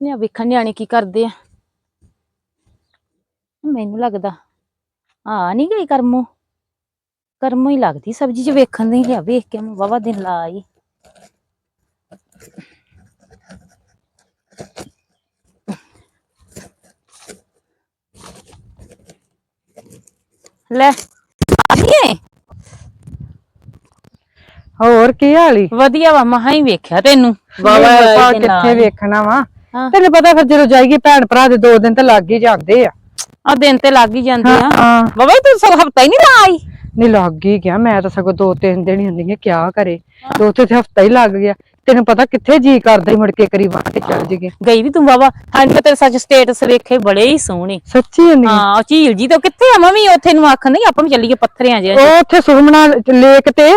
ਨਿਆ ਵੇਖਣ ਨਿਆਣੇ ਕੀ ਕਰਦੇ ਆ। ਮੈਨੂੰ ਲੱਗਦਾ ਆ ਨਹੀਂ ਗਈ ਕਰਮੋ ਕਰਮੋ ਹੀ ਲੱਗਦੀ ਸਬਜੀ ਚ ਵੇਖਣ ਨਹੀਂ ਲਿਆ ਵੇਖ ਕੇ ਮੈਂ ਵਾਵਾ ਦਿਨ ਲਾ ਆਈ। ਲੈ ਆਈਏ ਹੋਰ ਕੀ ਹਾਲੀ ਵਧੀਆ ਵਾ ਮਹਾ ਹੀ ਵੇਖਿਆ ਤੈਨੂੰ। ਵਾਵਾ ਕਿੱਥੇ। ਵੇਖਣਾ ਵਾ? ਹਾਂ। ਤੈਨੂੰ ਪਤਾ ਫਿਰ ਜਦੋਂ ਜਾਈਏ ਭੈਣ ਭਰਾ ਦੇ ਦੋ ਦਿਨ ਤਾਂ ਲੱਗ ਹੀ ਜਾਂਦੇ ਆ। ਆ ਦਿਨ ਤੇ ਲੱਗ ਹੀ ਜਾਂਦੇ ਆ। ਹਾਂ ਬਾਬਾ ਤੂੰ ਸਭ ਹਫਤਾ ਹੀ ਨਹੀਂ ਲਾ ਆਈ। ਨਹੀਂ ਲੱਗ ਹੀ ਗਿਆ। ਮੈਂ ਤਾਂ ਸਗੋਂ ਦੋ ਤਿੰਨ ਦਿਨ ਹੀ ਹੁੰਦੀ ਆ ਕਿਆ ਕਰੇ? ਦੋ ਤੇ ਹਫਤਾ ਹੀ ਲੱਗ ਗਿਆ। ਤੈਨੂੰ ਪਤਾ ਕਿੱਥੇ ਜੀ ਕਰਦਾ ਹੀ ਮੁੜ ਕੇ ਕਰੀ ਵਾਂ ਤੇ ਚੱਲ ਜੀਗੇ ਗਈ ਵੀ ਤੂੰ ਬਾਬਾ ਹਾਂ ਮੈਂ ਤੇਰੇ ਸੱਚ ਸਟੇਟਸ ਵੇਖੇ ਬੜੇ ਹੀ ਸੋਹਣੇ। ਸੱਚੀ ਆ। ਹਾਂ ਉਹ ਝੀਲ ਜੀ ਤੋਂ ਕਿੱਥੇ ਆ? ਮੰਮੀ ਉੱਥੇ ਨੂੰ ਆਖ ਨਹੀਂ ਆਪਾਂ ਵੀ ਚੱਲੀਏ ਪੱਥਰਿਆਂ ਜਿਹੇ। ਉਹ ਉੱਥੇ ਸੁਖਮਨਾ ਲੇਕ ਤੇ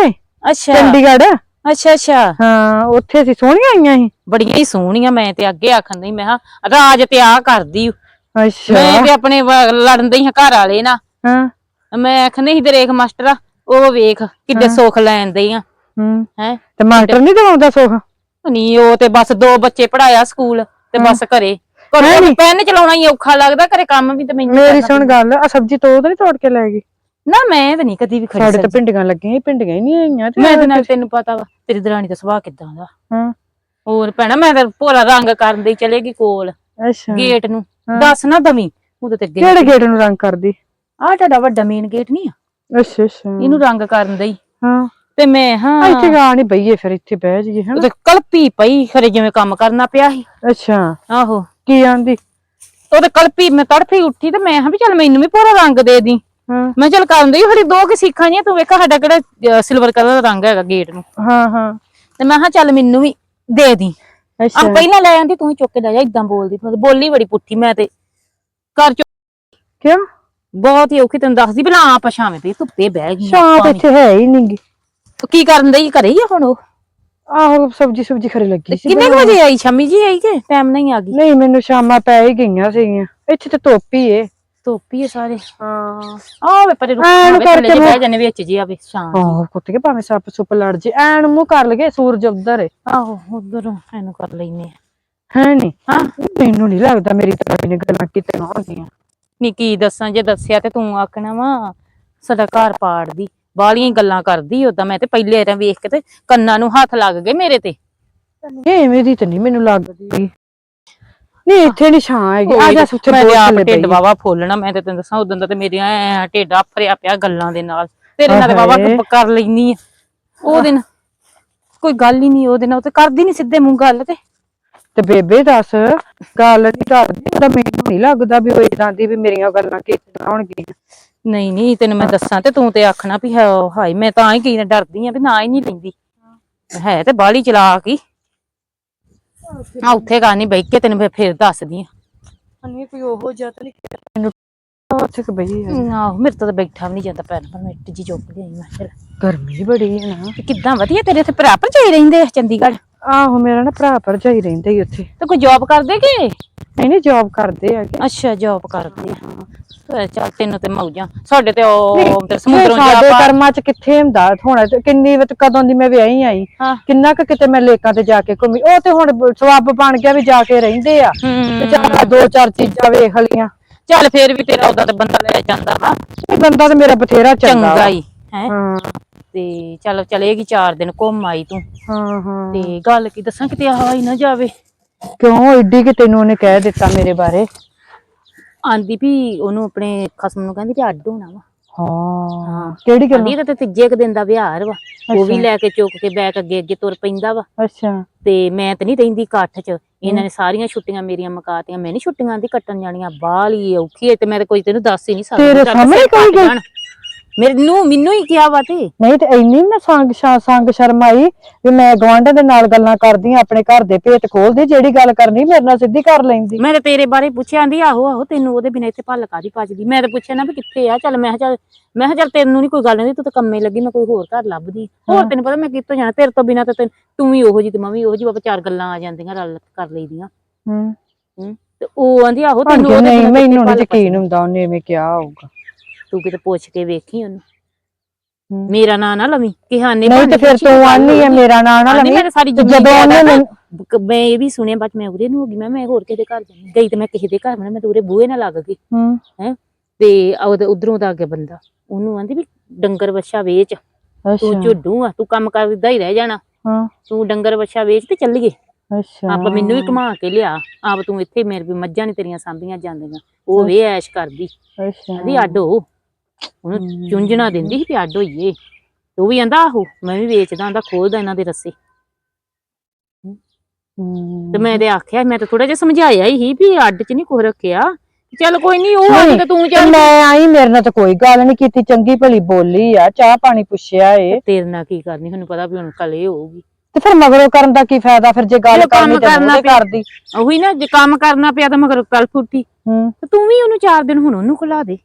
ਅੱਛਾ। ਚੰਡੀਗੜ੍ਹ। ਅੱਛਾ ਅੱਛਾ। ਹਾਂ ਉੱਥੇ ਸੀ ਸੋਹਣੀਆਂ ਆਈਆਂ ਸੀ। ਬੜੀਆਂ ਹੀ ਸੋਹਣੀਆਂ ਮੈਂ ਤੇ ਅੱਗੇ ਆਖਣ ਨਹੀਂ ਮੈਂ ਕਿਹਾ ਰਾਜ ਤੇ ਆ ਕਰਦੀ ਓ। ਅੱਛਾ। ਮੈਂ ਤੇ ਆਪਣੇ ਵ- ਲੜਨ ਦੇ ਹਾਂ ਘਰ ਵਾਲੇ ਨਾ ਹਾਂ। ਮੈਂ ਆਖਣ ਨਹੀਂ ਤੇ ਰੇਖ ਮਾਸਟਰ ਉਹ ਵੇਖ ਕਿੱਡੇ ਸੁੱਖ ਲੈਣ ਦੇ ਆ। ਹੂੰ। ਹੈ? ਤੇ ਮਾਸਟਰ ਨਹੀਂ ਦਵਾਉਂਦਾ ਸੁਖ? ਨਹੀਂ ਉਹ ਤੇ ਬਸ ਦੋ ਬੱਚੇ ਪੜਾਇਆ ਸਕੂਲ ਤੇ ਬਸ ਘਰੇ। ਘਰੇ ਪੈਨ ਚਲਾਉਣਾ ਹੀ ਔਖਾ ਲੱਗਦਾ ਘਰੇ ਕੰਮ ਵੀ ਤੇ ਮੈਨੂੰ ਮੇਰੀ ਕਰਨਾ ਸੁਣ ਗੱਲ ਆ ਸਬਜ਼ੀ ਤੋਂ ਤਾਂ ਨਹੀਂ ਤੋੜ ਕੇ ਲੈ ਗਈ? ਨਾ ਮੈਂ ਤਾਂ ਨਹੀਂ ਕਦੀ ਵੀ ਖੜੀ ਸਾਡੇ ਤਾਂ ਸਬਜ਼ੀ। ਪਿੰਡੀਆਂ ਲੱਗੀਆਂ ਸੀ, ਪਿੰਡੀਆਂ ਹੀ ਨਹੀਂ ਆਈਆਂ ਮੈਂ ਤੇ ਨਾਲ ਤੈਨੂੰ ਪਤਾ ਵਾ ਤੇਰੀ ਦਰਾਣੀ ਦਾ ਸੁਭਾਅ ਕਿਦਾਂ ਦਾ। ਹਾਂ। ਹੋਰ ਭੈਣਾ ਮੈਂ ਤਾਂ ਭੋਰਾ ਰੰਗ ਕਰਨ ਦੇ ਚਲੇਗੀ ਕੋਲ ਅੱਛਾ। ਗੇਟ ਨੂੰ। ਦੱਸ ਨਾ ਦਵੀਂ ਉਹਦੇ ਤੇ ਅੱਗੇ ਕਿਹੜੇ ਗੇਟ ਨੂੰ ਰੰਗ ਕਰਦੀ? ਆਹ ਤੁਹਾਡਾ ਵੱਡਾ ਮੇਨ ਗੇਟ ਨਹੀਂ ਆ? ਅੱਛਾ ਅੱਛਾ। ਇਹਨੂੰ ਰੰਗ ਕਰਨ ਦੇ। ਹਾਂ। ਤੇ ਮੈਂ ਹਾਂ। ਇੱਥੇ ਗਾ ਨਹੀਂ ਬਈਏ ਫਿਰ ਇੱਥੇ ਬਹਿ ਜਾਈਏ ਹਨਾ? ਉਹਦੇ ਕਲਪੀ ਪਈ ਖਰੇ ਜਿਵੇਂ ਕੰਮ ਕਰਨਾ ਪਿਆ ਸੀ। ਅੱਛਾ। ਆਹੋ। ਕੀ ਆਂਦੀ? ਉਹਦੇ ਕਲਪੀ ਮੈਂ ਤੜਫੀ ਉੱਠੀ ਤੇ ਮੈਂ ਹਾਂ ਵੀ ਚੱਲ ਮੈਨੂੰ ਵੀ ਪੂਰਾ ਰੰਗ ਦੇ ਦੀ। ਹਾਂ। ਮੈਂ ਚੱਲ ਕਰਨ ਦੇ ਹੜੀ ਦੋ ਕਿ ਸਿੱਖਾਂ ਜੀਆਂ ਤੂੰ ਵੇਖਾ ਸਾਡਾ ਕਿਹੜਾ ਸਿਲਵਰ ਕਲਰ ਦਾ ਰੰਗ ਹੈਗਾ ਗੇਟ ਨੂੰ। ਹਾਂ ਹਾਂ। ਤੇ ਮੈਂ ਹਾਂ ਚੱਲ ਮੈਨੂੰ ਵੀ ਦੇ ਦੀ। ਆ ਅੱਛਾ। ਪਹਿਲਾਂ ਲੈ ਆਂਦੀ ਤੂੰ ਹੀ ਚੁੱਕ ਕੇ ਲੈ ਜਾ ਇਦਾਂ ਬੋਲਦੀ। ਤੂੰ ਬੋਲੀ ਬੜੀ ਪੁੱਠੀ ਮੈਂ ਤੇ ਘਰ ਚ ਕਿਉਂ? ਬਹੁਤ ਹੀ ਔਖੀ ਤੈਨੂੰ ਦੱਸਦੀ ਪਹਿਲਾਂ ਆ ਪਛਾਵੇਂ ਪਈ ਧੁੱਪੇ ਬਹਿ ਗਈ ਸ਼ਾਮ ਇੱਥੇ ਹੈ ਹੀ ਨਹੀਂਗੀ ਕੀ ਕਰਨ ਦਈ ਘਰੇ ਹੀ ਆ ਹੁਣ ਉਹ? ਆਹੋ ਸਬਜੀ ਸੁਬਜੀ ਖਰੇ ਲੱਗੀ ਸੀ ਕਿੰਨੇ ਕੁ ਵਜੇ ਆਈ? ਸ਼ਮੀ ਜੀ ਆਈ ਕਿ? ਟਾਈਮ ਨਹੀਂ ਆ ਗਈ। ਨਹੀਂ ਮੈਨੂੰ ਸ਼ਾਮਾਂ ਪੈ ਹੀ ਗਈਆਂ ਸੀਗੀਆਂ। ਇੱਥੇ ਤੇ ਧੁੱਪ ਹੀ ਏ। ਧੁੱਪੀ ਸਾਰੇ। ਹਾਂ। ਆ ਵੇ ਪਰੇ ਰੁੱਖ ਐਨ ਕਰਕੇ ਬਹਿ ਜਾਨੇ ਵਿੱਚ ਜੀ ਆਵੇ ਸ਼ਾਮ ਆਹ ਕੁੱਤੇ ਕੇ ਭਾਵੇਂ ਸੱਪ ਸੁੱਪ ਲੜ ਜੇ ਐਨ ਮੂੰਹ ਕਰ ਲਗੇ ਸੂਰਜ ਉਧਰ ਏ। ਆਹੋ ਉਧਰੋਂ ਇਹਨੂੰ ਕਰ ਲੈਨੇ ਹੈ ਨਹੀਂ ਹਾਂ। ਮੈਨੂੰ ਨਹੀਂ ਲੱਗਦਾ ਮੇਰੀ ਤਰ੍ਹਾਂ ਨੇ ਗੱਲਾਂ ਕਿਤੇ ਨਾ ਹੁੰਦੀਆਂ। ਨੀ ਕੀ ਦੱਸਾਂ ਜੇ ਦੱਸਿਆ ਤੇ ਤੂੰ ਆਖਣਾ ਵਾ ਸਾਡਾ ਘਰ ਪਾੜਦੀ ਬਾਲੀਆਂ ਗੱਲਾਂ ਕਰਦੀ ਓਦਾਂ ਮੈਂ ਤੇ ਪਹਿਲੇ ਰਾਂ ਵੇਖ ਕੇ ਤੇ ਕੰਨਾਂ ਨੂੰ ਹੱਥ ਲੱਗ ਗਏ ਮੇਰੇ ਤੇ। ਐਵੇਂ ਦੀ ਤਾਂ ਨਹੀਂ ਮੈਨੂੰ ਲੱਗਦੀ। ਨਹੀਂ ਇੱਥੇ ਨਹੀਂ ਛਾਂ ਹੈਗੀ ਆ। ਜਾ ਸੁੱਥੇ ਮੈਂ ਆਪ ਢਿੱਡ ਵਾਵਾ ਫੋਲਣਾ ਮੈਂ ਤੇ ਤੈਨੂੰ ਦੱਸਾਂ ਉਦੋਂ ਦਾ ਤੇ ਮੇਰੇ ਐ ਢਿੱਡ ਆਫਰਿਆ ਪਿਆ ਗੱਲਾਂ ਦੇ ਨਾਲ। ਤੇਰੇ ਨਾਲ ਵਾਵਾ ਹਾਏ। ਕਰ ਲੈਨੀ ਆ। ਉਹ ਦਿਨ ਕੋਈ ਗੱਲ ਹੀ ਨਹੀਂ ਉਹਦੇ ਨਾਲ ਉਹ ਤੇ ਕਰਦੀ ਨਹੀਂ ਸਿੱਧੇ ਮੂੰਹ ਗੱਲ ਤੇ। ਤੇ ਬੇਬੇ ਦੱਸ ਗੱਲ ਨਹੀਂ ਕਰਦੀ ਤਾਂ ਮੈਨੂੰ ਨਹੀਂ ਲੱਗਦਾ ਵੀ ਉਹ ਇਦਾਂ ਦੀ ਵੀ ਮੇਰੀਆਂ ਗੱਲਾਂ ਕਿੱਦਾਂ ਹੋਣਗੀਆਂ। ਨਹੀਂ ਨਹੀਂ ਤੈਨੂੰ ਮੈਂ ਦੱਸਾਂ ਤੇ ਤੂੰ ਤੇ ਆਖਣਾ ਵੀ ਹਾਏ ਮੈਂ ਤਾਂ ਹੀ ਕੀ ਨਾ ਡਰਦੀ ਆ ਵੀ ਨਾ ਹੀ ਨਹੀਂ ਲੈਂਦੀ। ਹੈ ਤੇ ਬਾਲੀ ਚਲਾਕ ਹੀ ਆ ਉੱਥੇ ਗਾ ਨਹੀਂ ਬਹਿ ਕੇ ਤੈਨੂੰ ਮੈਂ ਫੇਰ ਦੱਸਦੀ ਆ। ਅਨੀ ਕੋਈ ਉਹੋ ਜਿਹਾ ਤਾਂ ਨਹੀਂ ਮੈਨੂੰ। ਉੱਥੇ ਕਿ ਬਈ ਆਹੋ ਮੇਰੇ ਤੋਂ ਤਾਂ ਬੈਠਾ ਵੀ ਨਹੀਂ ਜਾਂਦਾ ਪੈਰ ਪਰ ਮਿੱਟ ਜੀ ਚੁੱਕ ਗਈ ਮੈਂ ਫਿਰ। ਗਰਮੀ ਬੜੀ ਹੈ ਨਾ। ਤੇ ਕਿੱਦਾਂ ਵਧੀਆ ਤੇਰੇ ਇੱਥੇ ਭਰਾ ਭਰਜਾਈ ਰਹਿੰਦੇ ਆ ਚੰਡੀਗੜ੍ਹ? ਆਹੋ ਮੇਰਾ ਨਾ ਭਰਾ ਭਰਜਾਈ ਰਹਿੰਦਾ ਹੀ ਉੱਥੇ। ਤੇ ਕੋਈ ਜੌਬ ਕਰਦੇ ਕਿ? ਨਹੀਂ ਨਹੀਂ ਜੌਬ ਕਰਦੇ ਹੈਗੇ। ਅੱਛਾ ਜੌਬ ਕਰਦੇ ਆ। ਤੇ ਚੱਲ ਤੈਨੂੰ ਤੇ ਮੌਜਾਂ ਸਾਡੇ ਤੇ ਉਹ ਤੇ ਨਹੀਂ, ਸਮੁੰਦਰੋਂ ਸਾਡੇ ਜਾ ਪਾ ਕਰਮਾਂ ਚ ਕਿੱਥੇ ਹੁੰਦਾ? ਹੋਣਾ ਤੇ ਕਿੰਨੀ ਵਤ ਕਦੋਂ ਦੀ ਮੈਂ ਵਿਆਹੀ ਆਈ। ਹਾਂ। ਕਿੰਨਾ ਕੁ ਕਿਤੇ ਮੈਂ ਲੇਕਾਂ ਤੇ ਜਾ ਕੇ ਘੁੰਮੀ। ਉਹ ਤੇ ਹੁਣ ਬ- ਸਵੱਬ ਬਣ ਗਿਆ ਵੀ ਜਾ ਕੇ ਰਹਿੰਦੇ ਆ। ਤੇ ਹੂੰ ਚੱਲ ਆਹ ਦੋ ਚਾਰ ਚੀਜ਼ਾਂ ਵੇਖ ਚੱਲ ਫੇਰ ਵੀ ਤੇਰਾ ਉਹਦਾ ਤੇ ਬੰਦਾ ਲੈ ਜਾਂਦਾ ਵਾ। ਇਹ ਬੰਦਾ ਤੇ ਮੇਰਾ ਬਥੇਰਾ ਚੰਗਾ ਚੰਗਾ ਵਾ। ਹੀ। ਹੈ। ਹਾਂ ਤੇ ਚੱਲ ਚਲੇਗੀ ਚਾਰ ਦਿਨ ਘੁੰਮ ਆਈ ਤੂੰ। ਹਾਂ ਹਾਂ। ਤੇ ਗੱਲ ਕੀ ਦੱਸਾਂ ਕਿਤੇ ਹੀ ਨਾ ਜਾਵੇ। ਕਿਉਂ? ਏਡੀ ਕਿ ਤੈਨੂੰ ਉਹਨੇ ਕਹਿ ਦਿੱਤਾ ਮੇਰੇ ਬਾਰੇ। ਆਂਦੀ ਵੀ ਉਹਨੂੰ ਆਪਣੇ ਖਸਮ ਨੂੰ ਕਹਿੰਦੀ ਕਿ ਅੱਡ ਹੋਣਾ ਵਾ। ਹਾਂ। ਕਿਹੜੀ ਗੱਲ? ਆਂਦੀ ਤਾਂ ਤੀਜੇ ਕੁ ਦਿਨ ਦਾ ਵਿਹਾਰ ਵਾ। ਉਹ ਵੀ ਲੈ ਕੇ ਚੁੱਕ ਕੇ ਬੈਕ ਅੱਗੇ ਅੱਗੇ ਤੁਰ ਪੈਂਦਾ ਵਾ। ਅੱਛਾ। ਤੇ ਮੈਂ ਤਾਂ ਨਹੀਂ ਰਹਿੰਦੀ ਇਕੱਠ 'ਚ। ਇਹਨਾਂ ਨੇ ਸਾਰੀਆਂ ਛੁੱਟੀਆਂ ਮੇਰੀਆਂ ਮੁਕਾਤੀਆਂ। ਮੈਂ ਨਹੀਂ ਛੁੱਟੀਆਂ ਦੀ ਕੱਟਣ ਜਾਣੀਆਂ। ਬਾਹਲੀ ਔਖੀ ਤੇ ਮੈਂ ਤਾਂ ਕੋਈ ਤੈਨੂੰ ਦੱਸ ਹੀ ਨਹੀਂ ਸਕਦੀ। ਤੇਰੇ ਸਾਹਮਣੇ ਕੋਈ ਗੱਲ-। ਮੈਨੂੰ ਮੈਨੂੰ ਹੀ ਕਿਹਾ ਵਾ ਤੇ। ਨਹੀਂ ਤੇ ਇੰਨੀ ਨਾ ਸੰਗ ਸ਼ਾ- ਸੰਗ ਸ਼ਰਮ ਆਈ ਵੀ ਮੈਂ ਗਵਾਂਢਾਂ ਦੇ ਨਾਲ ਗੱਲਾਂ ਕਰਦੀ ਆਂ, ਆਪਣੇ ਘਰ ਦੇ ਭੇਤ ਖੋਲਦੀ ਜਿਹੜੀ ਗੱਲ ਕਰਨੀ ਮੇਰੇ ਨਾਲ ਸਿੱਧੀ ਕਰ ਲੈਂਦੀ। ਮੈਂ ਤਾਂ ਤੇਰੇ ਬਾਰੇ ਪੁੱਛਿਆ ਆਂਦੀ ਆਹੋ ਆਹੋ ਤੈਨੂੰ ਉਹਦੇ ਬਿਨਾਂ ਇੱਥੇ ਭੱਲ ਕਾਦੀ ਭੱਜਦੀ ਮੈਂ ਤਾਂ ਪੁੱਛਿਆ ਨਾ ਵੀ ਕਿੱਥੇ ਆ ਚੱਲ ਮੈਂ ਕਿਹਾ ਚੱਲ ਮੈਂ ਕਿਹਾ ਚੱਲ ਤੈਨੂੰ ਨਹੀਂ ਕੋਈ ਗੱਲ ਨਹੀਂ ਤੂੰ ਤਾਂ ਕੰਮੇ ਲੱਗੀ ਮੈਂ ਕੋਈ ਹੋਰ ਘਰ ਲੱਭਦੀ। ਹੋਰ ਤੈਨੂੰ ਪਤਾ ਮੈਂ ਕਿੱਥੋਂ ਜਾਣਾ ਤੇਰੇ ਤੋਂ ਬਿਨਾਂ ਤਾਂ ਤੈਨੂੰ ਤੂੰ ਵੀ ਉਹੋ ਜੀ ਤੇ ਮੈਂ ਵੀ ਉਹੋ ਜੀ ਬਾਬਾ ਚਾਰ ਗੱਲਾਂ ਆ ਜਾਂਦੀਆਂ ਰਲ ਕਰ ਲਈਦੀਆਂ। ਹੂੰ। ਹੂੰ ਤੇ ਉਹ ਆਂਦੀ ਆਹੋ ਤੈਨੂੰ ਉਹਦੇ ਨਹੀਂ ਬਿਨਾਂ ਮੈਨੂੰ ਨਹੀਂ ਭੱਲ ਯਕੀਨ ਹੁੰਦਾ ਉਹਨੇ ਐਵੇਂ ਕਿਹਾ ਹੋਊਗਾ। ਤੂੰ ਕਿਤੇ ਪੁੱਛ ਕੇ ਵੇਖੀ ਉਹਨੂੰ। ਮੇਰਾ ਨਾਂ ਨਾ ਲਵੀ ਕਿਹਾਨੇ ਨਹੀਂ ਤੇ ਫਿਰ ਤੂੰ ਆਨੀ ਹੈ ਮੇਰਾ ਨਾਂ ਨਾ ਲਵੀਂ। ਮੈਂ ਸਾਰੀ ਤੇ ਜ਼ਮੀਨ ਜਦੋਂ ਉਹਨੇ ਮੈਨੂੰ- ਮੈਂ ਇਹ ਵੀ ਸੁਣਿਆ ਬਾਅਦ 'ਚ ਮੈਂ ਉਰੇ ਨੂੰ ਹੋ ਗਈ ਮੈਂ ਮੈਂ ਹੋਰ ਕਿਹਦੇ ਘਰ ਜਾਣੀ ਗਈ ਤੇ ਮੈਂ ਕਿਸੇ ਦੇ ਘਰ ਮੈਂ ਤਾਂ ਉਰੇ ਬੂਹੇ ਨਾਲ ਲੱਗ ਗਈ। ਹੂੰ। ਤੇ ਉਹਦੇ ਉਧਰੋਂ ਦਾ ਆ ਗਿਆ ਬੰਦਾ। ਉਹਨੂੰ ਆਂਦੀ ਵੀ ਡੰਗਰ ਵੱਛਾ ਵੇਚ। ਤੂੰ ਅੱਛਾ। ਝੁੱਡੂ ਆ ਤੂੰ ਕੰਮ ਕਰਦਾ ਹੀ ਰਹਿ ਜਾਣਾ। ਹਾਂ। ਤੂੰ ਡੰਗਰ ਵੱਛਾ ਵੇਚ ਤੇ ਚੱਲੀਏ। ਅੱਛਾ। ਆਪ ਮੈਨੂੰ ਵੀ ਘੁਮਾ ਕੇ ਲਿਆ। ਆਪ ਤੂੰ ਇੱਥੇ ਮੇਰੇ ਵੀ ਮੱਝਾਂ ਨਹੀਂ ਤੇਰੀਆਂ ਸਾਂਭੀਆਂ ਜਾਂਦੀਆਂ। ਉਹ ਵੇ ਐਸ਼ ਕਰਦੀ। ਅੱਛਾ। ਕਹਿੰਦੀ ਅੱਡ ਹੋ। ਉਹਨੂੰ ਚੁੰਝਣਾ ਦਿੰਦੀ ਸੀ ਵੀ ਅੱਡ ਹੋਈਏ। ਤੇ ਉਹ ਵੀ ਕਹਿੰਦਾ ਆਹੋ ਮੈਂ ਵੀ ਵੇਚਦਾ ਆਂਦਾ ਖੋਲਦਾ ਇਹਨਾਂ ਦੇ ਰੱਸੇ। ਤੇ ਮੈਂ ਤੇ ਆਖਿਆ ਮੈਂ ਤਾਂ ਥੋੜਾ ਜਿਹਾ ਸਮਝਾਇਆ ਹੀ ਸੀ ਵੀ ਅੱਡ 'ਚ ਨਹੀਂ ਕੁਝ ਰੱਖਿਆ। ਚੱਲ ਕੋਈ ਨਹੀਂ ਉਹ ਅੱਡ ਤੇ ਤੂੰ ਤੇ ਚੱਲ। ਮੈਂ ਆਈ ਮੇਰੇ ਨਾਲ ਤਾਂ ਕੋਈ ਗੱਲ ਨਹੀਂ ਕੀਤੀ ਚੰਗੀ ਭਲੀ ਬੋਲੀ ਆ ਚਾਹ ਪਾਣੀ ਪੁੱਛਿਆ ਏ। ਤੇਰੇ ਨਾਲ ਕੀ ਕਰਨੀ ਤੁਹਾਨੂੰ ਪਤਾ ਵੀ ਹੁਣ ਕਲੇ ਹੋਊਗੀ। ਤੇ ਫਿਰ ਮਗਰੋਂ ਕਰਨ ਦਾ ਕੀ ਫਾਇਦਾ ਫਿਰ ਜੇ ਗੱਲ ਕਰਨੀ ਤੇ। ਕਰਦੀ। ਉਹੀ ਨਾ ਜੇ ਕੰਮ ਕਰਨਾ ਪਿਆ ਤਾਂ ਮਗਰ ਕੱਲ ਫੁੱਟੀ। ਤੇ ਤੂੰ ਵੀ ਉਹਨੂੰ ਚਾਰ ਦਿਨ ਹੁਣ ਉਹਨੂੰ ਖੁਲਾ ਦੇ।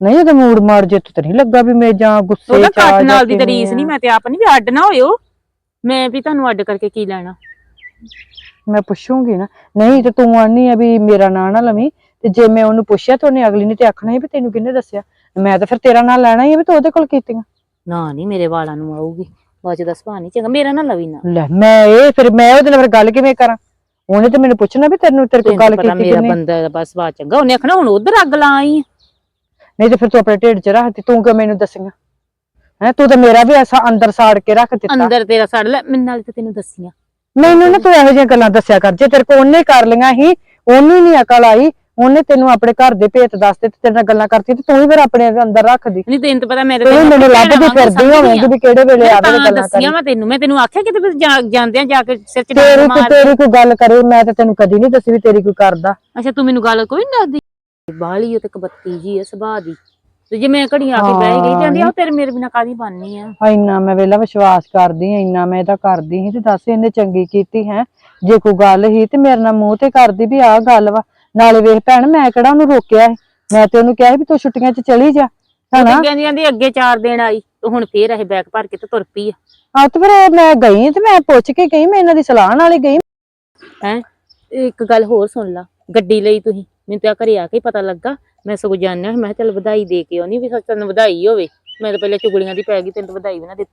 ਨਹੀਂ ਉਹਦਾ ਮੂਡ ਮਾਰ ਜੇ ਤੂੰ ਤੇ ਨਹੀਂ ਲੱਗਾ ਵੀ ਮੈਂ ਜਾਂ ਗੁੱਸੇ ਉਹਦਾ ਚ ਆ ਕੱਟ ਨਾਲ ਦੀ ਤਰੀਸ ਨਹੀਂ। ਮੈਂ ਤੇ ਆਪ ਨਹੀਂ ਵੀ ਅੱਡ ਨਾ ਹੋਇਓ। ਮੈਂ ਵੀ ਤੁਹਾਨੂੰ ਅੱਡ ਕਰਕੇ ਕੀ ਲੈਣਾ। ਮੈਂ ਪੁੱਛੂੰਗੀ ਨਾ। ਨਹੀਂ ਤੇ ਤੂੰ ਆਨੀ ਆ ਵੀ ਮੇਰਾ ਨਾਂ ਨਾ ਲਵੀਂ। ਤੇ ਜੇ ਮੈਂ ਉਹਨੂੰ ਪੁੱਛਿਆ ਤੇ ਉਹਨੇ ਅਗਲੀ ਨੇ ਤੇ ਆਖਣਾ ਸੀ ਵੀ ਤੈਨੂੰ ਕਿਹਨੇ ਦੱਸਿਆ? ਮੈਂ ਤਾਂ ਫਿਰ ਤੇਰਾ ਨਾਂ ਲੈਣਾ ਹੀ ਆ ਵੀ ਤੂੰ ਉਹਦੇ ਕੋਲ ਕੀਤੀਆਂ। ਨਾ ਨਹੀਂ ਮੇਰੇ ਵਾਲਾਂ ਨੂੰ ਆਊਗੀ। ਬਾਅਦ ਦਾ ਸੁਭਾਅ ਨਹੀਂ ਚੰਗਾ ਮੇਰਾ ਨਾ ਲਵੀ ਨਾ। ਲੈ ਮੈਂ ਇਹ ਫਿਰ ਮੈਂ ਉਹਦੇ ਨਾਲ ਫਿਰ ਗੱਲ ਕਿਵੇਂ ਕਰਾਂ? ਉਹਨੇ ਤੇ ਮੈਨੂੰ ਪੁੱਛਣਾ ਵੀ ਤੈਨੂੰ ਤੇਰੇ ਕੋਲ ਗੱਲ ਕੀਤੀ ਕਿ ਮੇਰਾ ਬੰਦਾ ਬਸ ਸੁਭਾਅ ਚੰਗਾ ਉਹਨੇ ਆਖਣਾ ਹੁਣ ਉਧਰ ਅੱਗ ਲਾ ਆਈ ਆਂ। ਨਹੀਂ ਤੇ ਫਿਰ ਤੂੰ ਆਪਣੇ ਢਿੱਡ 'ਚ ਰੱਖਤੀ ਤੂੰ ਕਿਉਂ ਮੈਨੂੰ ਦੱਸੀਆਂ? ਹੈ ਤੂੰ ਤਾਂ ਮੇਰਾ ਵੀ ਐਸਾ ਅੰਦਰ ਸਾੜ ਕੇ ਰੱਖ ਦਿੱਤਾ। ਅੰਦਰ ਤੇਰਾ ਸੜ ਲੈ ਮੈਂ ਨਾਲ ਤੇ ਤੈਨੂੰ ਦੱਸੀਆਂ। ਮੈਨੂੰ ਨਾ ਤੂੰ ਇਹੋ ਜਿਹੀਆਂ ਗੱਲਾਂ ਦੱਸਿਆ ਕਰ। ਜੇ ਤੇਰੇ ਕੋਲ ਉਹਨੇ ਕਰ ਲਈਆਂ ਸੀ ਉਹਨੂੰ ਨਹੀਂ ਅਕਲ ਆਈ ਉਹਨੇ ਤੈਨੂੰ ਆਪਣੇ ਘਰ ਦੇ ਭੇਤ ਦੱਸਦੇ ਤੇ ਤੇਰੇ ਨਾਲ ਗੱਲਾਂ ਕਰਤੀ ਤੇ ਤੂੰ ਵੀ ਫਿਰ ਆਪਣੇ ਅੰਦਰ ਰੱਖਦੀ ਨਹੀਂ ਤੈਨੂੰ ਤਾਂ ਪਤਾ ਮੈਂ ਤੇ ਮੈਨੂੰ ਲੱਭਦੀ ਫਿਰਦੀ ਹੋਵੇਂਗੀ। ਵੀ ਕਿਹੜੇ ਵੇਲੇ ਆਵੇ ਗੱਲਾਂ ਦੱਸੀਆਂ ਕਰੀ। ਮੈਂ ਤੈਨੂੰ ਮੈਂ ਤੈਨੂੰ ਆਖਿਆ ਕਿ ਤੇ ਜਾਂਦਿਆਂ ਜਾ ਕੇ ਸਿਰ ਚ ਤੇਰੀ ਤੇਰੀ ਕੋਈ ਗੱਲ ਕਰੇ ਮੈਂ ਤਾਂ ਤੈਨੂੰ ਕਦੀ ਨਹੀਂ ਦੱਸੀ ਵੀ ਤੇਰੀ ਕੋਈ ਕਰਦਾ। ਅੱਛਾ ਤੂੰ ਮੈਨੂੰ ਗੱਲ ਕੋਈ ਨਹੀਂ ਦੱਸਦੀ? ਬਾਹਲੀ ਉਹ ਤੇ ਕਬੱਤੀ ਜੀ ਆ ਸੁਭਾਅ ਦੀ। ਤੇ ਜੇ ਮੈਂ ਘੜੀ ਆ ਕੇ ਬਹਿ ਗਈ ਤੇ ਆਂਦੀ ਆ ਤੇਰੇ ਮੇਰੇ ਬਿਨਾ ਕਾਦੀ ਬਣਨੀ ਆ? ਇੰਨਾ ਮੈਂ ਵੇਲਾ ਵਿਸ਼ਵਾਸ ਕਰਦੀ ਹਾਂ ਇੰਨਾ ਮੈਂ ਇਹਦਾ ਕਰਦੀ ਸੀ ਤੇ ਦੱਸ ਇਹਨੇ ਚੰਗੀ ਕੀਤੀ ਹੈ। ਜੇ ਕੋਈ ਗੱਲ ਹੀ ਤੇ ਮੇਰੇ ਨਾਲ ਮੂੰਹ ਤੇ ਕਰਦੀ ਵੀ ਆਹ ਗੱਲ ਵਾ। ਨਾਲੇ ਵੇਖ ਭੈਣ ਮੈਂ ਕਿਹੜਾ ਉਹਨੂੰ ਰੋਕਿਆ ਸੀ? ਮੈਂ ਤੇ ਉਹਨੂੰ ਕਿਹਾ ਸੀ ਵੀ ਤੂੰ ਛੁੱਟੀਆਂ 'ਚ ਚਲੀ ਜਾ ਹਨਾ? ਕਹਿੰਦੀ ਆਂਦੀ ਅੱਗੇ ਚਾਰ ਦਿਨ ਆਈ ਤੇ ਹੁਣ ਫੇਰ ਇਹ ਬੈਗ ਭਰ ਕੇ ਤੇ ਤੁਰ ਪਈ ਆ। ਆ ਤੇ ਫਿਰ ਮੈਂ ਗਈ ਤੇ ਮੈਂ ਪੁੱਛ ਕੇ ਗਈ ਮੈਂ ਇਹਨਾਂ ਦੀ ਸਲਾਹ ਨਾਲ ਹੀ ਗਈ। ਹੈ? ਇੱਕ ਗੱਲ ਹੋਰ ਸੁਣ ਲਾ ਗੱਡੀ ਲਈ ਤੁਸੀਂ। ਮੈਨੂੰ ਤਾਂ ਘਰੇ ਆ ਕੇ ਹੀ ਪਤਾ ਲੱਗਾ। ਮੈਂ ਸਗੋਂ ਜਾਣਿਆ ਮੈਂ ਕਿਹਾ ਚੱਲ ਵਧਾਈ ਦੇ ਕੇ ਆਉਣੀ ਵੀ ਸੱਚ ਤੈਨੂੰ ਵਧਾਈ ਹੋਵੇ। ਮੈਂ ਤਾਂ ਪਹਿਲਾਂ ਚੁਗਲੀਆਂ ਦੀ ਪੈ ਗਈ ਤੈਨੂੰ ਤਾਂ ਵਧਾਈ ਵੀ ਨਾ ਦਿੱਤੀ।